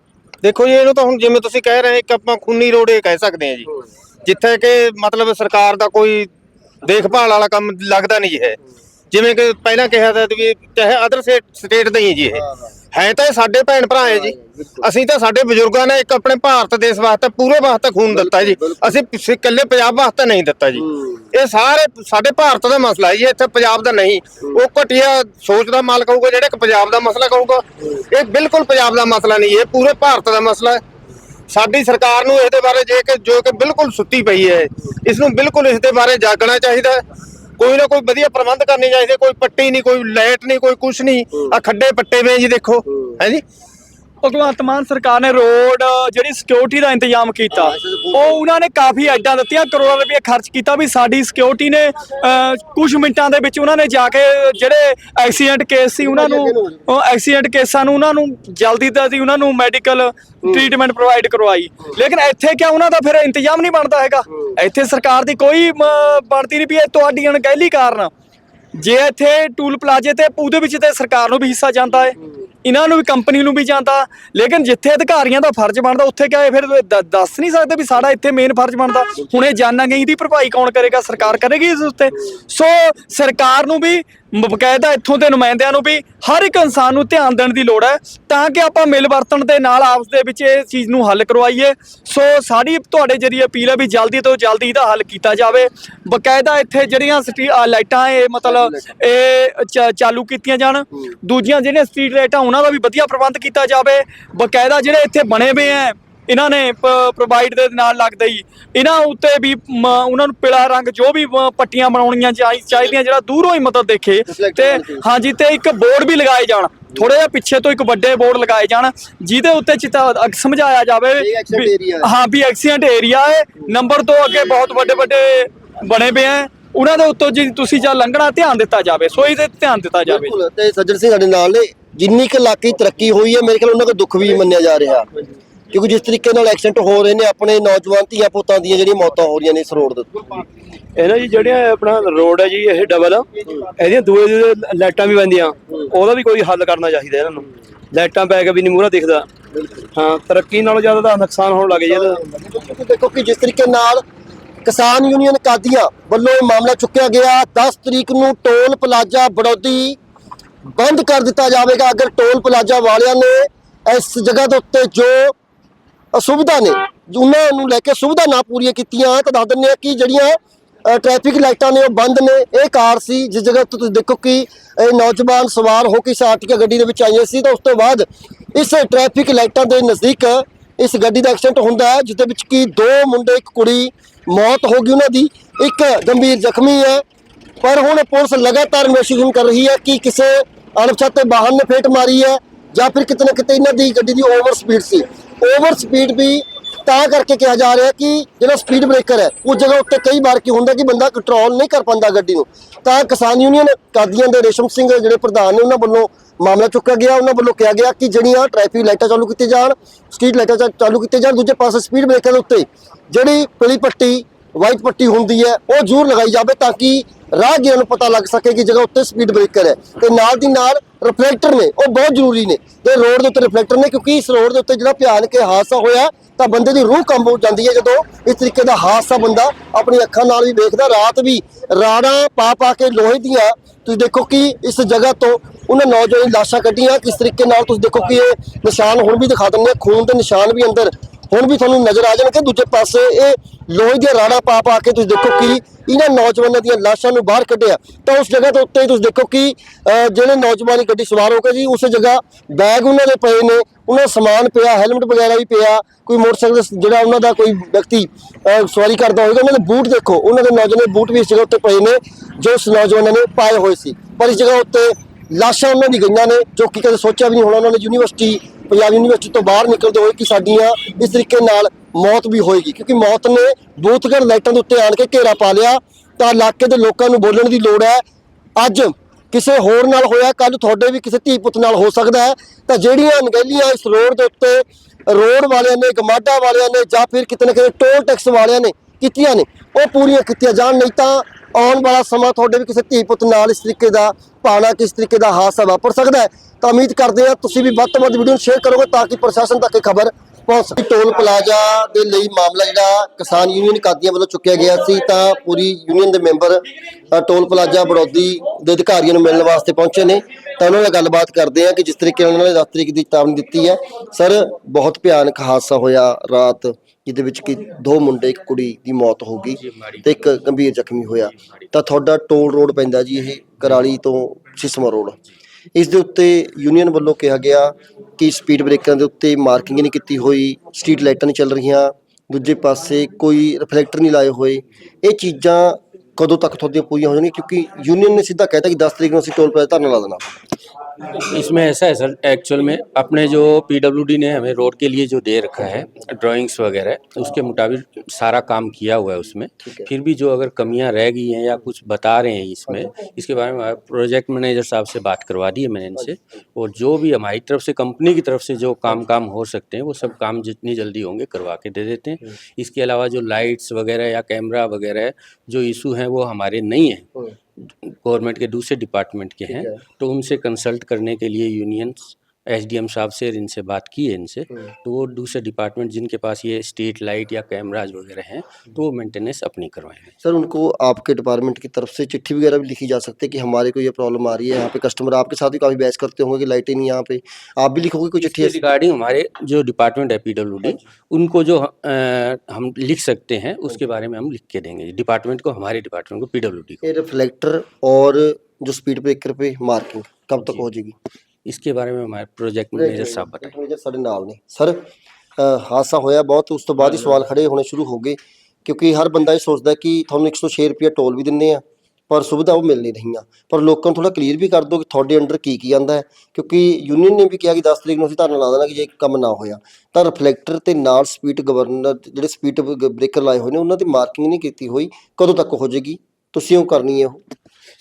ਦੇਖੋ ਜੀ, ਇਹਨੂੰ ਤਾਂ ਹੁਣ ਜਿਵੇਂ ਤੁਸੀਂ ਕਹਿ ਰਹੇ, ਇੱਕ ਆਪਾਂ ਖੂਨੀ ਰੋਡ ਇਹ ਕਹਿ ਸਕਦੇ ਹਾਂ ਜੀ। ਜਿੱਥੇ ਕਿ ਮਤਲਬ ਸਰਕਾਰ ਦਾ ਕੋਈ ਦੇਖਭਾਲ ਵਾਲਾ ਕੰਮ ਲੱਗਦਾ ਨਹੀਂ ਜੀ ਹੈ ਜਿਵੇਂ ਕਿ ਪਹਿਲਾਂ ਕਿਹਾ ਤਾਂ ਵੀ ਚਾਹੇ ਅਦਰ ਸਟੇਟ ਦਾ ਹੀ ਹੈ ਜੀ ਇਹ। ਹੈ ਤਾਂ ਇਹ ਸਾਡੇ ਭੈਣ ਭਰਾ ਹੈ ਜੀ। ਅਸੀਂ ਤਾਂ ਸਾਡੇ ਬਜ਼ੁਰਗਾਂ ਨੇ ਇੱਕ ਆਪਣੇ ਭਾਰਤ ਦੇਸ਼ ਵਾਸਤੇ ਪੂਰੇ ਵਾਸਤੇ ਖੂਨ ਦਿੱਤਾ ਜੀ। ਅਸੀਂ ਪਿੱਛੇ ਇਕੱਲੇ ਪੰਜਾਬ ਵਾਸਤੇ ਨਹੀਂ ਦਿੱਤਾ ਜੀ। ਇਹ ਸਾਰੇ ਸਾਡੇ ਭਾਰਤ ਦਾ ਮਸਲਾ ਹੈ ਜੀ ਇੱਥੇ ਪੰਜਾਬ ਦਾ ਨਹੀਂ। ਉਹ ਘਟੀਆ ਸੋਚ ਦਾ ਮਾਲਕ ਹੋਊਗਾ ਜਿਹੜਾ ਕਿ ਪੰਜਾਬ ਦਾ ਮਸਲਾ ਕਹੂਗਾ। ਇਹ ਬਿਲਕੁਲ ਪੰਜਾਬ ਦਾ ਮਸਲਾ ਨਹੀਂ ਇਹ ਪੂਰੇ ਭਾਰਤ ਦਾ ਮਸਲਾ ਹੈ। ਸਾਡੀ ਸਰਕਾਰ ਨੂੰ ਇਹਦੇ ਬਾਰੇ ਜੇ ਕਿ ਜੋ ਕਿ ਬਿਲਕੁਲ ਸੁੱਤੀ ਪਈ ਹੈ। ਇਸ ਨੂੰ ਬਿਲਕੁਲ ਇਸ ਦੇ ਬਾਰੇ ਜਾਗਣਾ ਚਾਹੀਦਾ ਹੈ। ਕੋਈ ਨਾ ਕੋਈ ਵਧੀਆ ਪ੍ਰਬੰਧ ਕਰਨੇ ਚਾਹੀਦੇ ਕੋਈ ਪੱਟੀ ਨਹੀਂ ਕੋਈ ਲਾਈਟ ਨਹੀਂ ਕੋਈ ਕੁਛ ਨਹੀਂ। ਆ ਖੱਡੇ ਪੱਟੇ ਵੇ ਜੀ ਦੇਖੋ। ਹੈ ਜੀ? ਭਗਵੰਤ ਮਾਨ ਸਰਕਾਰ ਨੇ ਰੋਡ ਜਿਹੜੀ ਸਿਕਿਉਰਿਟੀ ਦਾ ਇੰਤਜ਼ਾਮ ਕੀਤਾ ਉਹ ਉਹਨਾਂ ਨੇ ਕਾਫੀ ਐਡਾਂ ਦਿੱਤੀਆਂ ਕਰੋੜਾਂ ਰੁਪਏ ਖਰਚ ਕੀਤਾ ਵੀ ਸਾਡੀ ਸਿਕਿਉਰਿਟੀ ਨੇ ਕੁਝ ਮਿੰਟਾਂ ਦੇ ਵਿੱਚ ਉਹਨਾਂ ਨੇ ਜਾ ਕੇ ਜਿਹੜੇ ਐਕਸੀਡੈਂਟ ਕੇਸ ਸੀ ਉਹਨਾਂ ਨੂੰ ਐਕਸੀਡੈਂਟ ਕੇਸਾਂ ਨੂੰ ਉਹਨਾਂ ਨੂੰ ਜਲਦੀ ਤੋਂ ਜਲਦੀ ਉਹਨਾਂ ਨੂੰ ਮੈਡੀਕਲ ਟ੍ਰੀਟਮੈਂਟ ਪ੍ਰੋਵਾਈਡ ਕਰਵਾਈ। ਲੇਕਿਨ ਇੱਥੇ ਕਿਆ ਉਹਨਾਂ ਦਾ ਫਿਰ ਇੰਤਜ਼ਾਮ ਨਹੀਂ ਬਣਦਾ ਹੈਗਾ? ਇੱਥੇ ਸਰਕਾਰ ਦੀ ਕੋਈ ਬਣਦੀ ਨਹੀਂ ਵੀ ਇਹ ਤੁਹਾਡੀ ਅਣਗਹਿਲੀ ਕਾਰਨ। ਜੇ ਇੱਥੇ ਟੂਲ ਪਲਾਜ਼ੇ ਤੇ ਉਹਦੇ ਵਿੱਚ ਤੇ ਸਰਕਾਰ ਨੂੰ ਵੀ ਹਿੱਸਾ ਜਾਂਦਾ ਹੈ। ਇਹਨਾਂ ਨੂੰ ਵੀ ਕੰਪਨੀ ਨੂੰ ਵੀ ਜਾਂਦਾ, ਲੇਕਿਨ ਜਿੱਥੇ ਅਧਿਕਾਰੀਆਂ ਦਾ ਫਰਜ਼ ਬਣਦਾ, ਉੱਥੇ ਕਿਹਾ ਫਿਰ ਦੱਸ ਨਹੀਂ ਸਕਦੇ ਵੀ ਸਾਡਾ ਇੱਥੇ ਮੇਨ ਫਰਜ਼ ਬਣਦਾ। ਹੁਣ ਇਹ ਜਾਨਾਂ ਗਈ ਦੀ ਭਰਪਾਈ ਕੌਣ ਕਰੇਗਾ, ਸਰਕਾਰ ਕਰੇਗੀ ਇਸ ਉੱਤੇ। ਸੋ ਸਰਕਾਰ ਨੂੰ ਵੀ ਬਕਾਇਦਾ ਇੱਥੋਂ ਦੇ ਨੁਮਾਇੰਦਿਆਂ ਨੂੰ ਵੀ ਹਰ ਇੱਕ ਇਨਸਾਨ ਨੂੰ ਧਿਆਨ ਦੇਣ ਦੀ ਲੋੜ ਹੈ ਤਾਂ ਕਿ ਆਪਾਂ ਮਿਲ ਵਰਤਣ ਦੇ ਨਾਲ ਆਪਸ ਦੇ ਵਿੱਚ ਇਹ ਚੀਜ਼ ਨੂੰ ਹੱਲ ਕਰਵਾਈਏ। ਸੋ ਸਾਡੀ ਤੁਹਾਡੇ ਜਰੀਏ ਅਪੀਲ ਹੈ ਵੀ ਜਲਦੀ ਤੋਂ ਜਲਦੀ ਇਹਦਾ ਹੱਲ ਕੀਤਾ ਜਾਵੇ। ਬਕਾਇਦਾ ਇੱਥੇ ਜਿਹੜੀਆਂ ਲਾਈਟਾਂ ਇਹ ਮਤਲਬ ਇਹ ਚਾਲੂ ਕੀਤੀਆਂ ਜਾਣ। ਦੂਜੀਆਂ ਜਿਹੜੀਆਂ ਸਟਰੀਟ ਲਾਈਟਾਂ ਉਹਨਾਂ ਦਾ ਵੀ ਵਧੀਆ ਪ੍ਰਬੰਧ ਕੀਤਾ ਜਾਵੇ। ਬਕਾਇਦਾ ਜਿਹੜੇ ਇੱਥੇ ਬਣੇ ਹੋਏ ਆ ਇਹਨਾਂ ਨੇ ਪ੍ਰੋਵਾਈਡ ਦੇ ਨਾਲ ਲੱਗਦਾ ਹੀ ਇਹਨਾਂ ਉੱਤੇ ਵੀ ਉਹਨਾਂ ਨੂੰ ਪੀਲਾ ਰੰਗ ਜੋ ਵੀ ਪੱਟੀਆਂ ਬਣਾਉਣੀਆਂ ਚਾਹੀ- ਚਾਹੀਦੀਆਂ ਜਿਹੜਾ ਦੂਰੋਂ ਹੀ ਮਦਦ ਦੇਖੇ ਤੇ ਹਾਂਜੀ ਤੇ ਇੱਕ ਬੋਰਡ ਵੀ ਲਗਾਏ ਜਾਣ। ਥੋੜੇ ਜਿਹਾ ਪਿੱਛੇ ਤੋਂ ਇੱਕ ਵੱਡੇ ਬੋਰਡ ਲਗਾਏ ਜਾਣ ਜਿਹਦੇ ਉੱਤੇ ਚਿਤਾ ਸਮਝਾਇਆ ਜਾਵੇ ਹੈ। ਵੀ ਐਕਸੀਡੈਂਟ ਏਰੀਆ ਹੈ। ਨੰਬਰ ਤੋਂ ਅੱਗੇ ਬਹੁਤ ਵੱਡੇ ਵੱਡੇ ਬਣੇ ਪਏ ਆ ਉਹਨਾਂ ਦੇ ਉੱਤੋਂ ਜੀ ਤੁਸੀਂ ਜਾਂ ਲੰਘਣਾ ਧਿਆਨ ਦਿੱਤਾ ਜਾਵੇ। ਸੋ ਇਹਦੇ ਤੇ ਧਿਆਨ ਦਿੱਤਾ ਜਾਵੇ। ਤੇ ਸੱਜਣ ਸਿੰਘ ਸਾਡੇ ਨਾਲ ਨੇ ਜਿੰਨੀ ਕੁ ਇਲਾਕੇ ਦੀ ਤਰੱਕੀ ਹੋਈ ਹੈ ਮੇਰੇ ਖਿਆਲ ਉਹਨਾਂ ਦਾ ਦੁੱਖ ਵੀ ਮੰਨਿਆ ਜਾ ਰਿਹਾ। ਕਿਉਂਕਿ ਜਿਸ ਤਰੀਕੇ ਨਾਲ ਐਕਸੀਡੈਂਟ ਹੋ ਰਹੇ ਨੇ ਆਪਣੇ ਨੌਜਵਾਨ ਧੀਆਂ ਪੁੱਤਾਂ ਦੀਆਂ ਜਿਹੜੀਆਂ ਮੌਤਾਂ ਹੋ ਰਹੀਆਂ ਨੇ ਇਸ ਰੋਡ ਦੇ ਉੱਤੇ। ਇਹ ਨਾ ਜੀ ਜਿਹੜੀਆਂ ਆਪਣਾ ਰੋਡ ਹੈ ਜੀ ਇਹ ਡਬਲ ਇਹਦੀਆਂ ਦੂਏ ਦੂਏ ਲਾਈਟਾਂ ਵੀ ਬੰਦੀਆਂ। ਉਹਦਾ ਵੀ ਕੋਈ ਹੱਲ ਕਰਨਾ ਚਾਹੀਦਾ ਇਹਨਾਂ ਨੂੰ। ਲਾਈਟਾਂ ਪੈ ਕੇ ਵੀ ਨਹੀਂ ਮੂਹਰਾ ਦਿਖਦਾ। ਹਾਂ ਤਰੱਕੀ ਨਾਲੋਂ ਜ਼ਿਆਦਾ ਤਾਂ ਨੁਕਸਾਨ ਹੋਣ ਲੱਗ ਕਿਉਂਕਿ ਦੇਖੋ ਕਿ ਜਿਸ ਤਰੀਕੇ ਨਾਲ ਕਿਸਾਨ ਯੂਨੀਅਨ ਕਾਦੀਆਂ ਵੱਲੋਂ ਇਹ ਮਾਮਲਾ ਚੁੱਕਿਆ ਗਿਆ 10 ਤਰੀਕ ਨੂੰ ਟੋਲ ਪਲਾਜ਼ਾ ਬੜੌਦੀ ਬੰਦ ਕਰ ਦਿੱਤਾ ਜਾਵੇਗਾ। ਅਗਰ ਟੋਲ ਪਲਾਜ਼ਾ ਵਾਲਿਆਂ ਨੇ ਇਸ ਜਗ੍ਹਾ ਦੇ ਉੱਤੇ ਜੋ ਅਸੁਵਿਧਾ ਨੇ। ਉਹਨਾਂ ਨੂੰ ਲੈ ਕੇ ਸੁਵਿਧਾ ਨਾ ਪੂਰੀਆਂ ਕੀਤੀਆਂ। ਤਾਂ ਦੱਸ ਦਿੰਦੇ ਆ ਕਿ ਜਿਹੜੀਆਂ ਅ, ਟ੍ਰੈਫਿਕ ਲਾਈਟਾਂ ਨੇ ਉਹ ਬੰਦ ਨੇ। ਇਹ ਕਾਰ ਸੀ ਜਿਸ ਜਗ੍ਹਾ ਤੋਂ ਤੁਸੀਂ ਦੇਖੋ ਕਿ ਇਹ ਨੌਜਵਾਨ ਸਵਾਰ ਹੋ ਕੇ ਇਸ ਆਰਟੀਕਾ ਗੱਡੀ ਦੇ ਵਿੱਚ ਆਈਆਂ ਸੀ। ਤਾਂ ਉਸ ਤੋਂ ਬਾਅਦ ਇਸ ਟ੍ਰੈਫਿਕ ਲਾਈਟਾਂ ਦੇ ਨਜ਼ਦੀਕ ਇਸ ਗੱਡੀ ਦਾ ਐਕਸੀਡੈਂਟ ਹੁੰਦਾ ਹੈ ਜਿਸ ਦੇ ਵਿੱਚ ਕਿ ਦੋ ਮੁੰਡੇ ਇੱਕ ਕੁੜੀ ਮੌਤ ਹੋ ਗਈ ਉਹਨਾਂ ਦੀ। ਇੱਕ ਗੰਭੀਰ ਜ਼ਖਮੀ ਹੈ। ਪਰ ਹੁਣ ਪੁਲਿਸ ਲਗਾਤਾਰ ਇਨਵੈਸਟੀਗੇਸ਼ਨ ਕਰ ਰਹੀ ਹੈ ਕਿ ਕਿਸੇ ਅਣਪਛਾਤੇ ਵਾਹਨ ਨੇ ਫੇਟ ਮਾਰੀ ਹੈ ਜਾਂ ਫਿਰ ਕਿਤੇ ਨਾ ਕਿਤੇ ਇਹਨਾਂ ਦੀ ਗੱਡੀ ਦੀ ਓਵਰ ਸਪੀਡ ਸੀ। ਓਵਰ ਸਪੀਡ ਵੀ ਤਾਂ ਕਰਕੇ ਕਿਹਾ ਜਾ ਰਿਹਾ ਕਿ ਜਿਹੜਾ ਸਪੀਡ ਬ੍ਰੇਕਰ ਹੈ ਉਸ ਜਗ੍ਹਾ ਉੱਤੇ ਕਈ ਵਾਰ ਕੀ ਹੁੰਦਾ ਕਿ ਬੰਦਾ ਕੰਟਰੋਲ ਨਹੀਂ ਕਰ ਪਾਉਂਦਾ ਗੱਡੀ ਨੂੰ। ਤਾਂ ਕਿਸਾਨ ਯੂਨੀਅਨ ਕਾਦੀਆਂ ਦੇ ਰੇਸ਼ਮ ਸਿੰਘ ਜਿਹੜੇ ਪ੍ਰਧਾਨ ਨੇ, ਉਹਨਾਂ ਵੱਲੋਂ ਮਾਮਲਾ ਚੁੱਕਿਆ ਗਿਆ। ਉਹਨਾਂ ਵੱਲੋਂ ਕਿਹਾ ਗਿਆ ਕਿ ਜਿਹੜੀਆਂ ਟ੍ਰੈਫਿਕ ਲਾਈਟਾਂ ਚਾਲੂ ਕੀਤੀਆਂ ਜਾਣ ਸਟਰੀਟ ਲਾਈਟਾਂ ਚਾ- ਚਾਲੂ ਕੀਤੀਆਂ ਜਾਣ, ਦੂਜੇ ਪਾਸੇ ਸਪੀਡ ਬ੍ਰੇਕਰ ਦੇ ਉੱਤੇ ਜਿਹੜੀ ਪੀਲੀ ਪੱਟੀ ਵਾਈਟ ਪੱਟੀ ਹੁੰਦੀ ਹੈ, ਉਹ ਜ਼ਰੂਰ ਲਗਾਈ ਜਾਵੇ ਤਾਂ ਕਿ ਰਾਹਗੀਰਾਂ ਨੂੰ ਪਤਾ ਲੱਗ ਸਕੇ ਕਿ ਜਗ੍ਹਾ ਉੱਤੇ ਸਪੀਡ ਬ੍ਰੇਕਰ ਹੈ। ਤੇ ਨਾਲ ਦੀ ਨਾਲ ਰਿਫਲੈਕਟਰ ਨੇ, ਉਹ ਬਹੁਤ ਜ਼ਰੂਰੀ ਨੇ। ਤੇ ਰੋਡ ਦੇ ਉੱਤੇ ਰਿਫਲੈਕਟਰ ਨੇ, ਕਿਉਂਕਿ ਇਸ ਰੋਡ ਦੇ ਉੱਤੇ ਜਿਹੜਾ ਭਿਆਨਕ ਹਾਦਸਾ ਹੋਇਆ, ਤਾਂ ਬੰਦੇ ਦੀ ਰੂਹ ਕੰਬ ਹੋ ਜਾਂਦੀ ਹੈ ਜਦੋਂ ਇਸ ਤਰੀਕੇ ਦਾ ਹਾਦਸਾ ਬੰਦਾ ਆਪਣੀ ਅੱਖਾਂ ਨਾਲ ਵੀ ਵੇਖਦਾ, ਰਾਤ ਵੀ ਰਾੜਾਂ ਪਾ ਪਾ ਕੇ ਲੋਹੇ ਦੀਆਂ। ਤੁਸੀਂ ਦੇਖੋ ਕਿ ਇਸ ਜਗ੍ਹਾ ਤੋਂ ਉਹਨਾਂ ਨੌਜਵਾਨ ਲਾਸ਼ਾਂ ਕੱਢੀਆਂ, ਕਿਸ ਤਰੀਕੇ ਨਾਲ ਤੁਸੀਂ ਦੇਖੋ ਕਿ ਇਹ ਨਿਸ਼ਾਨ ਹੁਣ ਵੀ ਦਿਖਾ ਦਿੰਦੇ ਆ, ਖੂਨ ਦੇ ਨਿਸ਼ਾਨ ਵੀ ਅੰਦਰ ਹੁਣ ਵੀ ਤੁਹਾਨੂੰ ਨਜ਼ਰ ਆ ਜਾਣਗੇ। ਦੂਜੇ ਪਾਸੇ ਇਹ ਲੋਹੇ ਦੀਆਂ ਰਾੜਾਂ ਪਾ ਪਾ ਕੇ ਤੁਸੀਂ ਦੇਖੋ ਕਿ ਇਹਨਾਂ ਨੌਜਵਾਨਾਂ ਦੀਆਂ ਲਾਸ਼ਾਂ ਨੂੰ ਬਾਹਰ ਕੱਢਿਆ। ਤਾਂ ਉਸ ਜਗ੍ਹਾ ਦੇ ਉੱਤੇ ਹੀ ਤੁਸੀਂ ਦੇਖੋ ਕਿ ਜਿਹੜੇ ਨੌਜਵਾਨ ਗੱਡੀ ਸਵਾਰ ਹੋ ਕੇ ਜੀ, ਉਸ ਜਗ੍ਹਾ ਬੈਗ ਉਹਨਾਂ ਦੇ ਪਏ ਨੇ, ਉਹਨਾਂ ਦਾ ਸਮਾਨ ਪਿਆ, ਹੈਲਮਟ ਵਗੈਰਾ ਵੀ ਪਿਆ, ਕੋਈ ਮੋਟਰਸਾਈਕਲ ਜਿਹੜਾ ਉਹਨਾਂ ਦਾ ਕੋਈ ਵਿਅਕਤੀ ਸਵਾਰੀ ਕਰਦਾ ਹੋਵੇਗਾ, ਉਹਨਾਂ ਦੇ ਬੂਟ ਦੇਖੋ, ਉਹਨਾਂ ਦੇ ਨੌਜਵਾਨ ਦੇ ਬੂਟ ਵੀ ਇਸ ਜਗ੍ਹਾ ਉੱਤੇ ਪਏ ਨੇ, ਜੋ ਉਸ ਨੌਜਵਾਨਾਂ ਨੇ ਪਾਏ ਹੋਏ ਸੀ। ਪਰ ਇਸ ਜਗ੍ਹਾ ਉੱਤੇ ਲਾਸ਼ਾਂ ਉਹਨਾਂ ਦੀ ਗਈਆਂ ਨੇ, ਜੋ ਕਿ ਕਦੇ ਸੋਚਿਆ ਵੀ ਨਹੀਂ ਹੋਣਾ ਉਹਨਾਂ ਨੇ ਯੂਨੀਵਰਸਿਟੀ, ਪੰਜਾਬ ਯੂਨੀਵਰਸਿਟੀ ਤੋਂ ਬਾਹਰ ਨਿਕਲਦੇ ਹੋਏ ਕਿ ਸਾਡੀਆਂ ਇਸ ਤਰੀਕੇ ਨਾਲ ਮੌਤ ਵੀ ਹੋਏਗੀ, ਕਿਉਂਕਿ ਮੌਤ ਨੇ ਬੂਥਗੜ ਲਾਈਟਾਂ ਦੇ ਉੱਤੇ ਆਣ ਕੇ ਘੇਰਾ ਪਾ ਲਿਆ। ਤਾਂ ਇਲਾਕੇ ਦੇ ਲੋਕਾਂ ਨੂੰ ਬੋਲਣ ਦੀ ਲੋੜ ਹੈ। ਅੱਜ ਕਿਸੇ ਹੋਰ ਨਾਲ ਹੋਇਆ ਕੱਲ ਤੁਹਾਡੇ ਵੀ ਕਿਸੇ ਧੀ ਪੁੱਤ ਨਾਲ ਹੋ ਸਕਦਾ ਹੈ। ਤਾਂ ਜਿਹੜੀਆਂ ਅਣਗਹਿਲੀਆਂ ਇਸ ਰੋਡ ਦੇ ਉੱਤੇ ਰੋਡ ਵਾਲਿਆਂ ਨੇ, ਗਮਾਡਾ ਵਾਲਿਆਂ ਨੇ ਜਾਂ ਫਿਰ ਕਿਤੇ ਨਾ ਕਿਤੇ ਟੋਲ ਟੈਕਸ ਵਾਲਿਆਂ ਨੇ ਕੀਤੀਆਂ ਨੇ, ਉਹ ਪੂਰੀਆਂ ਕੀਤੀਆਂ ਜਾਣ। ਨਹੀਂ ਤਾਂ ਆਉਣ ਵਾਲਾ ਸਮਾਂ ਤੁਹਾਡੇ ਵੀ ਕਿਸੇ ਧੀ ਪੁੱਤ ਨਾਲ ਇਸ ਤਰੀਕੇ ਦਾ ਭਾਣਾ, ਕਿਸ ਤਰੀਕੇ ਦਾ ਹਾਦਸਾ ਵਾਪਰ ਸਕਦਾ ਹੈ। ਤਾਂ ਉਮੀਦ ਕਰਦੇ ਹਾਂ ਤੁਸੀਂ ਵੀ ਵੱਧ ਤੋਂ ਵੱਧ ਵੀਡੀਓ ਨੂੰ ਸ਼ੇਅਰ ਕਰੋਗੇ ਤਾਂ ਕਿ ਪ੍ਰਸ਼ਾਸਨ ਤੱਕ ਇਹ ਖਬਰ ਪਹੁੰਚ ਟੋਲ ਪਲਾਜ਼ਾ ਦੇ ਲਈ ਮਾਮਲਾ ਜਿਹੜਾ ਕਿਸਾਨ ਯੂਨੀਅਨ ਕਾਦੀਆਂ ਵੱਲੋਂ ਚੁੱਕਿਆ ਗਿਆ ਸੀ, ਤਾਂ ਪੂਰੀ ਯੂਨੀਅਨ ਦੇ ਮੈਂਬਰ ਟੋਲ ਪਲਾਜ਼ਾ ਬੜੌਦੀ ਦੇ ਅਧਿਕਾਰੀਆਂ ਨੂੰ ਮਿਲਣ ਵਾਸਤੇ ਪਹੁੰਚੇ ਨੇ। ਤਾਂ ਉਹਨਾਂ ਨਾਲ ਗੱਲਬਾਤ ਕਰਦੇ ਆ ਕਿ ਜਿਸ ਤਰੀਕੇ ਨਾਲ ਉਹਨਾਂ ਨੇ 10 ਤਰੀਕ ਦੀ ਚੇਤਾਵਨੀ ਦਿੱਤੀ ਹੈ। ਸਰ, ਬਹੁਤ ਭਿਆਨਕ ਹਾਦਸਾ ਹੋਇਆ ਰਾਤ, ਜਿਹਦੇ ਵਿੱਚ ਕਿ ਦੋ ਮੁੰਡੇ, ਇੱਕ ਕੁੜੀ ਦੀ ਮੌਤ ਹੋ ਗਈ ਤੇ ਇੱਕ ਗੰਭੀਰ ਜ਼ਖਮੀ ਹੋਇਆ। ਤਾਂ ਤੁਹਾਡਾ ਟੋਲ ਰੋਡ ਪੈਂਦਾ ਜੀ, ਇਹ ਕਰਾਲੀ ਤੋਂ ਸਿਸਮਾ ਰੋਡ। ਇਸ ਦੇ ਉੱਤੇ ਯੂਨੀਅਨ ਵੱਲੋਂ ਕਿਹਾ ਗਿਆ ਕਿ ਸਪੀਡ ਬ੍ਰੇਕਰਾਂ ਦੇ ਉੱਤੇ ਮਾਰਕਿੰਗ ਨਹੀਂ ਕੀਤੀ ਹੋਈ ਸਟਰੀਟ ਲਾਈਟਾਂ ਨਹੀਂ ਚੱਲ ਰਹੀਆਂ, ਦੂਜੇ ਪਾਸੇ ਕੋਈ ਰਿਫਲੈਕਟਰ ਨਹੀਂ ਲਾਏ ਹੋਏ। ਇਹ ਚੀਜ਼ਾਂ ਕਦੋਂ ਤੱਕ ਤੁਹਾਡੀਆਂ ਪੂਰੀਆਂ ਹੋ ਜਾਣਗੀਆਂ? ਕਿਉਂਕਿ ਯੂਨੀਅਨ ਨੇ ਸਿੱਧਾ ਕਹਿਤਾ ਕਿ 10 ਤਰੀਕ ਨੂੰ ਅਸੀਂ ਟੋਲ ਪਲਾਜ਼ਾ ਧਰਨਾ ਲਾ ਦੇਣਾ। इसमें ऐसा है सर एक्चुअल में अपने जो पीडब्ल्यूडी ने हमें रोड के लिए जो दे रखा है ड्राइंग्स वगैरह उसके मुताबिक सारा काम किया हुआ है उसमें। फिर भी जो अगर कमियाँ रह गई हैं या कुछ बता रहे हैं इसमें इसके बारे में प्रोजेक्ट मैनेजर साहब से बात करवा दी है मैंने इनसे। और जो भी हमारी तरफ़ से कंपनी की तरफ़ से जो काम काम हो सकते हैं वो सब काम जितनी जल्दी होंगे करवा के दे देते हैं। इसके अलावा जो लाइट्स वगैरह या कैमरा वगैरह जो इशू हैं वो हमारे नहीं हैं। गवर्नमेंट के दूसरे डिपार्टमेंट के हैं तो उनसे कंसल्ट करने के लिए यूनियंस एसडीएम साहब से इनसे बात की है इनसे तो वो दूसरे डिपार्टमेंट जिनके पास ये स्ट्रीट लाइट या कैमराज वगैरह हैं तो वो मेंटेनेंस अपनी करवाएँगे। सर उनको आपके डिपार्टमेंट की तरफ़ से चिट्ठी वगैरह भी लिखी जा सकती है कि हमारे को ये प्रॉब्लम आ रही है यहाँ पे कस्टमर आपके साथ भी काफ़ी बहस करते होंगे कि लाइटें नहीं यहाँ पे। आप भी लिखोगे कोई चिट्ठी रिगार्डिंग हमारे जो डिपार्टमेंट है पीडब्ल्यूडी उनको जो हम लिख सकते हैं उसके बारे में हम लिख के देंगे। डिपार्टमेंट को हमारे डिपार्टमेंट को पीडब्ल्यूडी को। रिफ्लेक्टर और जो स्पीड ब्रेकर पे मार्किंग कब तक हो जाएगी? इसके बारे में हमारे प्रोजेक्ट मैनेजर साहब बताएं ਮੈਨੇਜਰ ਸਾਡੇ ਨਾਲ ਨੇ ਸਰ ਅ, ਹਾਦਸਾ ਹੋਇਆ ਬਹੁਤ ਉਸ ਤੋਂ ਬਾਅਦ ਹੀ ਸਵਾਲ ਖੜੇ ਹੋਣੇ ਸ਼ੁਰੂ ਹੋ ਗਏ ਕਿਉਂਕਿ ਹਰ ਬੰਦਾ ਇਹ ਸੋਚਦਾ ਕਿ ਤੁਹਾਨੂੰ 106 ਰੁਪਏ ਟੋਲ ਵੀ ਦਿੰਨੇ ਆ ਪਰ ਸੁਵਿਧਾ ਉਹ ਮਿਲ ਨਹੀਂ ਰਹੀਆਂ ਪਰ ਲੋਕਾਂ ਨੂੰ ਥੋੜਾ ਕਲੀਅਰ ਵੀ ਕਰ ਦਿਓ ਕਿ ਤੁਹਾਡੇ ਅੰਡਰ ਕੀ ਕੀ ਆਂਦਾ ਹੈ ਕਿਉਂਕਿ ਯੂਨੀਅਨ ਨੇ ਵੀ ਕਿਹਾ ਕਿ 10 ਤਰੀਕ ਨੂੰ ਅਸੀਂ ਧਰਨਾ ਲਾ ਦੇਣਾ ਕਿ ਜੇ ਇਹ ਕੰਮ ਨਾ ਹੋਇਆ ਤਾਂ ਰਿਫਲੈਕਟਰ ਤੇ ਨਾਲ ਸਪੀਡ ਗਵਰਨਰ ਜਿਹੜੇ ਸਪੀਡ ਬ੍ਰੇਕਰ ਲਾਏ ਹੋਏ ਨੇ ਉਹਨਾਂ ਦੀ ਮਾਰਕਿੰਗ ਨਹੀਂ ਕੀਤੀ ਹੋਈ ਕਦੋਂ ਤੱਕ ਹੋ ਜਾਏਗੀ ਤੁਸੀਂ ਉਹ ਕਰਨੀ ਹੈ ਉਹ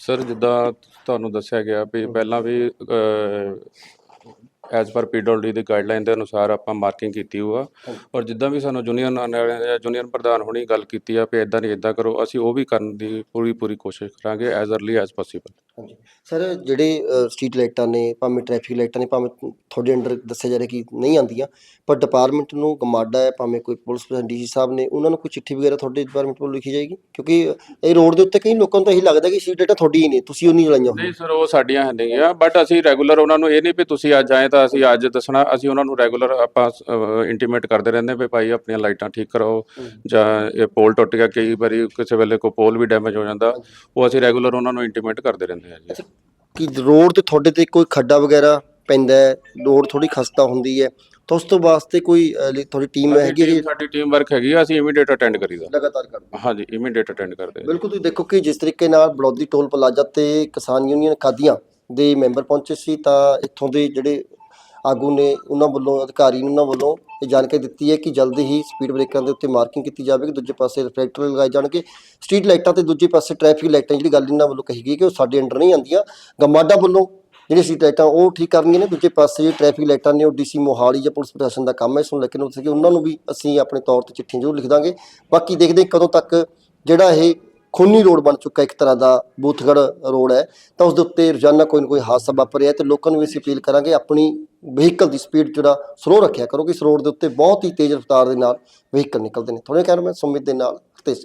ਸਰ ਜਿੱਦਾਂ ਤੁਹਾਨੂੰ ਦੱਸਿਆ ਗਿਆ ਵੀ ਪਹਿਲਾਂ ਵੀ ਐਜ਼ ਪਰ ਪੀਡਬਲਯੂ ਦੀ ਗਾਈਡਲਾਈਨ ਦੇ ਅਨੁਸਾਰ ਆਪਾਂ ਮਾਰਕਿੰਗ ਕੀਤੀ ਹੋਆ ਔਰ ਜਿੱਦਾਂ ਵੀ ਸਾਨੂੰ ਜੂਨੀਅਰ ਜੂਨੀਅਰ ਪ੍ਰਧਾਨ ਹੋਣੀ ਗੱਲ ਕੀਤੀ ਆ ਵੀ ਇਦਾਂ ਨਹੀਂ ਇਦਾਂ ਕਰੋ ਅਸੀਂ ਉਹ ਵੀ ਕਰਨ ਦੀ ਪੂਰੀ ਪੂਰੀ ਕੋਸ਼ਿਸ਼ ਕਰਾਂਗੇ ਐਜ਼ अर्ਲੀ ਐਜ਼ ਪੋਸੀਬਲ ਹਾਂਜੀ। ਸਰ ਜਿਹੜੇ ਸਟਰੀਟ ਲਾਈਟਾਂ ਨੇ ਭਾਵੇਂ ਟ੍ਰੈਫਿਕ ਲਾਈਟਾਂ ਨੇ ਭਾਵੇਂ ਤੁਹਾਡੇ ਅੰਡਰ ਦੱਸਿਆ ਜਾ ਰਿਹਾ ਕਿ ਨਹੀਂ ਆਉਂਦੀਆਂ ਪਰ ਡਿਪਾਰਟਮੈਂਟ ਨੂੰ ਗਮਾਡਾ ਹੈ ਭਾਵੇਂ ਕੋਈ ਪੁਲਿਸ ਡੀਸੀ ਸਾਹਿਬ ਨੇ ਉਹਨਾਂ ਨੂੰ ਕੋਈ ਚਿੱਠੀ ਵਗੈਰਾ ਤੁਹਾਡੇ ਡਿਪਾਰਟਮੈਂਟ ਵੱਲੋਂ ਲਿਖੀ ਜਾਏਗੀ? ਕਿਉਂਕਿ ਇਹ ਰੋਡ ਦੇ ਉੱਤੇ ਕਈ ਲੋਕਾਂ ਨੂੰ ਤਾਂ ਇਹੀ ਲੱਗਦਾ ਕਿ ਸਟਰੀਟ ਲਾਈਟਾਂ ਤੁਹਾਡੀ ਹੀ ਨੇ ਤੁਸੀਂ ਉਹ ਨਹੀਂ ਹੋਈਆਂ ਨਹੀਂ ਸਰ ਉਹ ਸਾਡੀਆਂ ਹੈ ਨਹੀਂ ਆ ਬਟ ਅਸੀਂ ਰੈਗੂਲਰ ਉਹਨਾਂ ਨੂੰ ਇਹ ਨਹੀਂ ਵੀ ਤੁਸੀਂ ਅੱਜ ਆਏ ਤਾਂ ਅਸੀਂ ਅੱਜ ਦੱਸਣਾ ਅਸੀਂ ਉਹਨਾਂ ਨੂੰ ਰੈਗੂਲਰ ਆਪਾਂ ਇੰਟੀਮੇਟ ਕਰਦੇ ਰਹਿੰਦੇ ਵੀ ਭਾਈ ਆਪਣੀਆਂ ਲਾਈਟਾਂ ਠੀਕ ਕਰਾਓ। ਜਾਂ ਇਹ ਪੋਲ ਟੁੱਟ ਗਿਆ ਕਈ ਵਾਰੀ ਕਿਸੇ ਵੇਲੇ ਕੋਈ ਪੋਲ ਵੀ ਡੈਮੇਜ ਹੋ ਜਾਂਦਾ ਉਹ ਅਸੀਂ ਰੈਗੂਲਰ ਉਹਨਾਂ ਨੂੰ ਇੰਟੀਮੇਟ ਕਰਦੇ ਰਹਿੰਦੇ ਆ ਜੀ। ਕਿ ਰੋਡ ਤੇ ਤੁਹਾਡੇ ਤੇ ਕੋਈ ਖੱਡਾ ਵਗੈਰਾ ਪੈਂਦਾ ਹੈ? ਰੋਡ ਥੋੜੀ ਖਸਤਾ ਹੁੰਦੀ ਹੈ। ਤਾਂ ਉਸ ਤੋਂ ਵਾਸਤੇ ਕੋਈ ਤੁਹਾਡੀ ਟੀਮ ਹੈਗੀ ਹੈ ਸਾਡੀ ਕਿ ਟੀਮ ਵਰਕ ਹੈਗੀ ਅਸੀਂ ਇਮੀਡੀਏਟ ਅਟੈਂਡ ਕਰੀਦਾ। ਲਗਾਤਾਰ ਕਰਦੇ ਹਾਂਜੀ ਇਮੀਡੀਏਟ ਅਟੈਂਡ ਕਰਦੇ। ਬਿਲਕੁਲ ਤੁਸੀਂ ਦੇਖੋ ਕਿ ਜਿਸ ਤਰੀਕੇ ਨਾਲ ਬਲੌਦੀ ਟੋਲ ਪਲਾਜ਼ਾ ਤੇ ਕਿਸਾਨ ਯੂਨੀਅਨ ਕਾਦੀਆਂ ਦੇ ਮੈਂਬਰ ਪਹੁੰਚੇ ਸੀ ਤਾਂ ਇੱਥੋਂ ਦੇ ਜਿਹੜੇ ਆਗੂ ਨੇ ਉਹਨਾਂ ਵੱਲੋਂ, ਅਧਿਕਾਰੀ ਨੇ ਉਹਨਾਂ ਵੱਲੋਂ ਇਹ ਜਾਣਕਾਰੀ ਦਿੱਤੀ ਹੈ ਕਿ ਜਲਦੀ ਹੀ ਸਪੀਡ ਬ੍ਰੇਕਰਾਂ ਦੇ ਉੱਤੇ ਮਾਰਕਿੰਗ ਕੀਤੀ ਜਾਵੇਗੀ। ਦੂਜੇ ਪਾਸੇ ਰਿਫਲੈਕਟਰ ਲਗਾਏ ਜਾਣਗੇ। ਸਟਰੀਟ ਲਾਈਟਾਂ ਤੇ ਦੂਜੇ ਪਾਸੇ ਟ੍ਰੈਫਿਕ ਲਾਈਟਾਂ ਜਿਹੜੀ ਗੱਲ ਇਹਨਾਂ ਵੱਲੋਂ ਕਹੀ ਗਈ ਕਿ ਉਹ ਸਾਡੇ ਅੰਡਰ ਨਹੀਂ ਆਉਂਦੀਆਂ। ਗਮਾਡਾ ਵੱਲੋਂ ਜਿਹੜੀ ਸਟਰੀਟ ਲਾਈਟਾਂ ਉਹ ਠੀਕ ਕਰਨੀਆਂ ਨੇ। ਦੂਜੇ ਪਾਸੇ ਜਿਹੜੀ ਟ੍ਰੈਫਿਕ ਲਾਈਟਾਂ ਨੇ ਉਹ ਡੀਸੀ ਮੋਹਾਲੀ ਜਾਂ ਪੁਲਿਸ ਪ੍ਰਸ਼ਾਸਨ ਦਾ ਕੰਮ ਹੈ। ਇਸ ਨੂੰ ਲੈ ਕੇ ਨੂੰ ਕਿ ਉਹਨਾਂ ਨੂੰ ਵੀ ਅਸੀਂ ਆਪਣੇ ਤੌਰ ਤੇ ਚਿੱਠੀਆਂ ਜ਼ਰੂਰ ਲਿਖ ਦਾਂਗੇ। ਬਾਕੀ ਦੇਖਦੇ ਹਾਂ ਕਦੋਂ ਤੱਕ ਜਿਹੜਾ ਇਹ ਖੂਨੀ ਰੋਡ ਬਣ ਚੁੱਕਾ ਇੱਕ ਤਰ੍ਹਾਂ ਦਾ ਬੂਥਗੜ ਰੋਡ ਹੈ। ਤਾਂ ਉਸ ਦੇ ਉੱਤੇ ਰੋਜ਼ਾਨਾ ਕੋਈ ਨਾ ਕੋਈ ਹਾਦਸਾ ਵਾਪਰ ਰਿਹਾ ਤੇ ਲੋਕਾਂ ਨੂੰ ਵੀ ਅਸੀਂ ਅਪੀਲ ਕਰਾਂਗੇ ਆਪਣੀ ਵਹੀਕਲ ਦੀ ਸਪੀਡ ਜਿਹੜਾ ਸਲੋ ਰੱਖਿਆ ਕਰੋ ਕਿ ਇਸ ਰੋਡ ਦੇ ਉੱਤੇ ਬਹੁਤ ਹੀ ਤੇਜ਼ ਰਫ਼ਤਾਰ ਦੇ ਨਾਲ ਵਹੀਕਲ ਨਿਕਲਦੇ ਨੇ। ਥੋੜੇ ਕਹਿਣ ਮੈਂ ਸੁਮਿਤ ਦੇ ਨਾਲ ਤੇ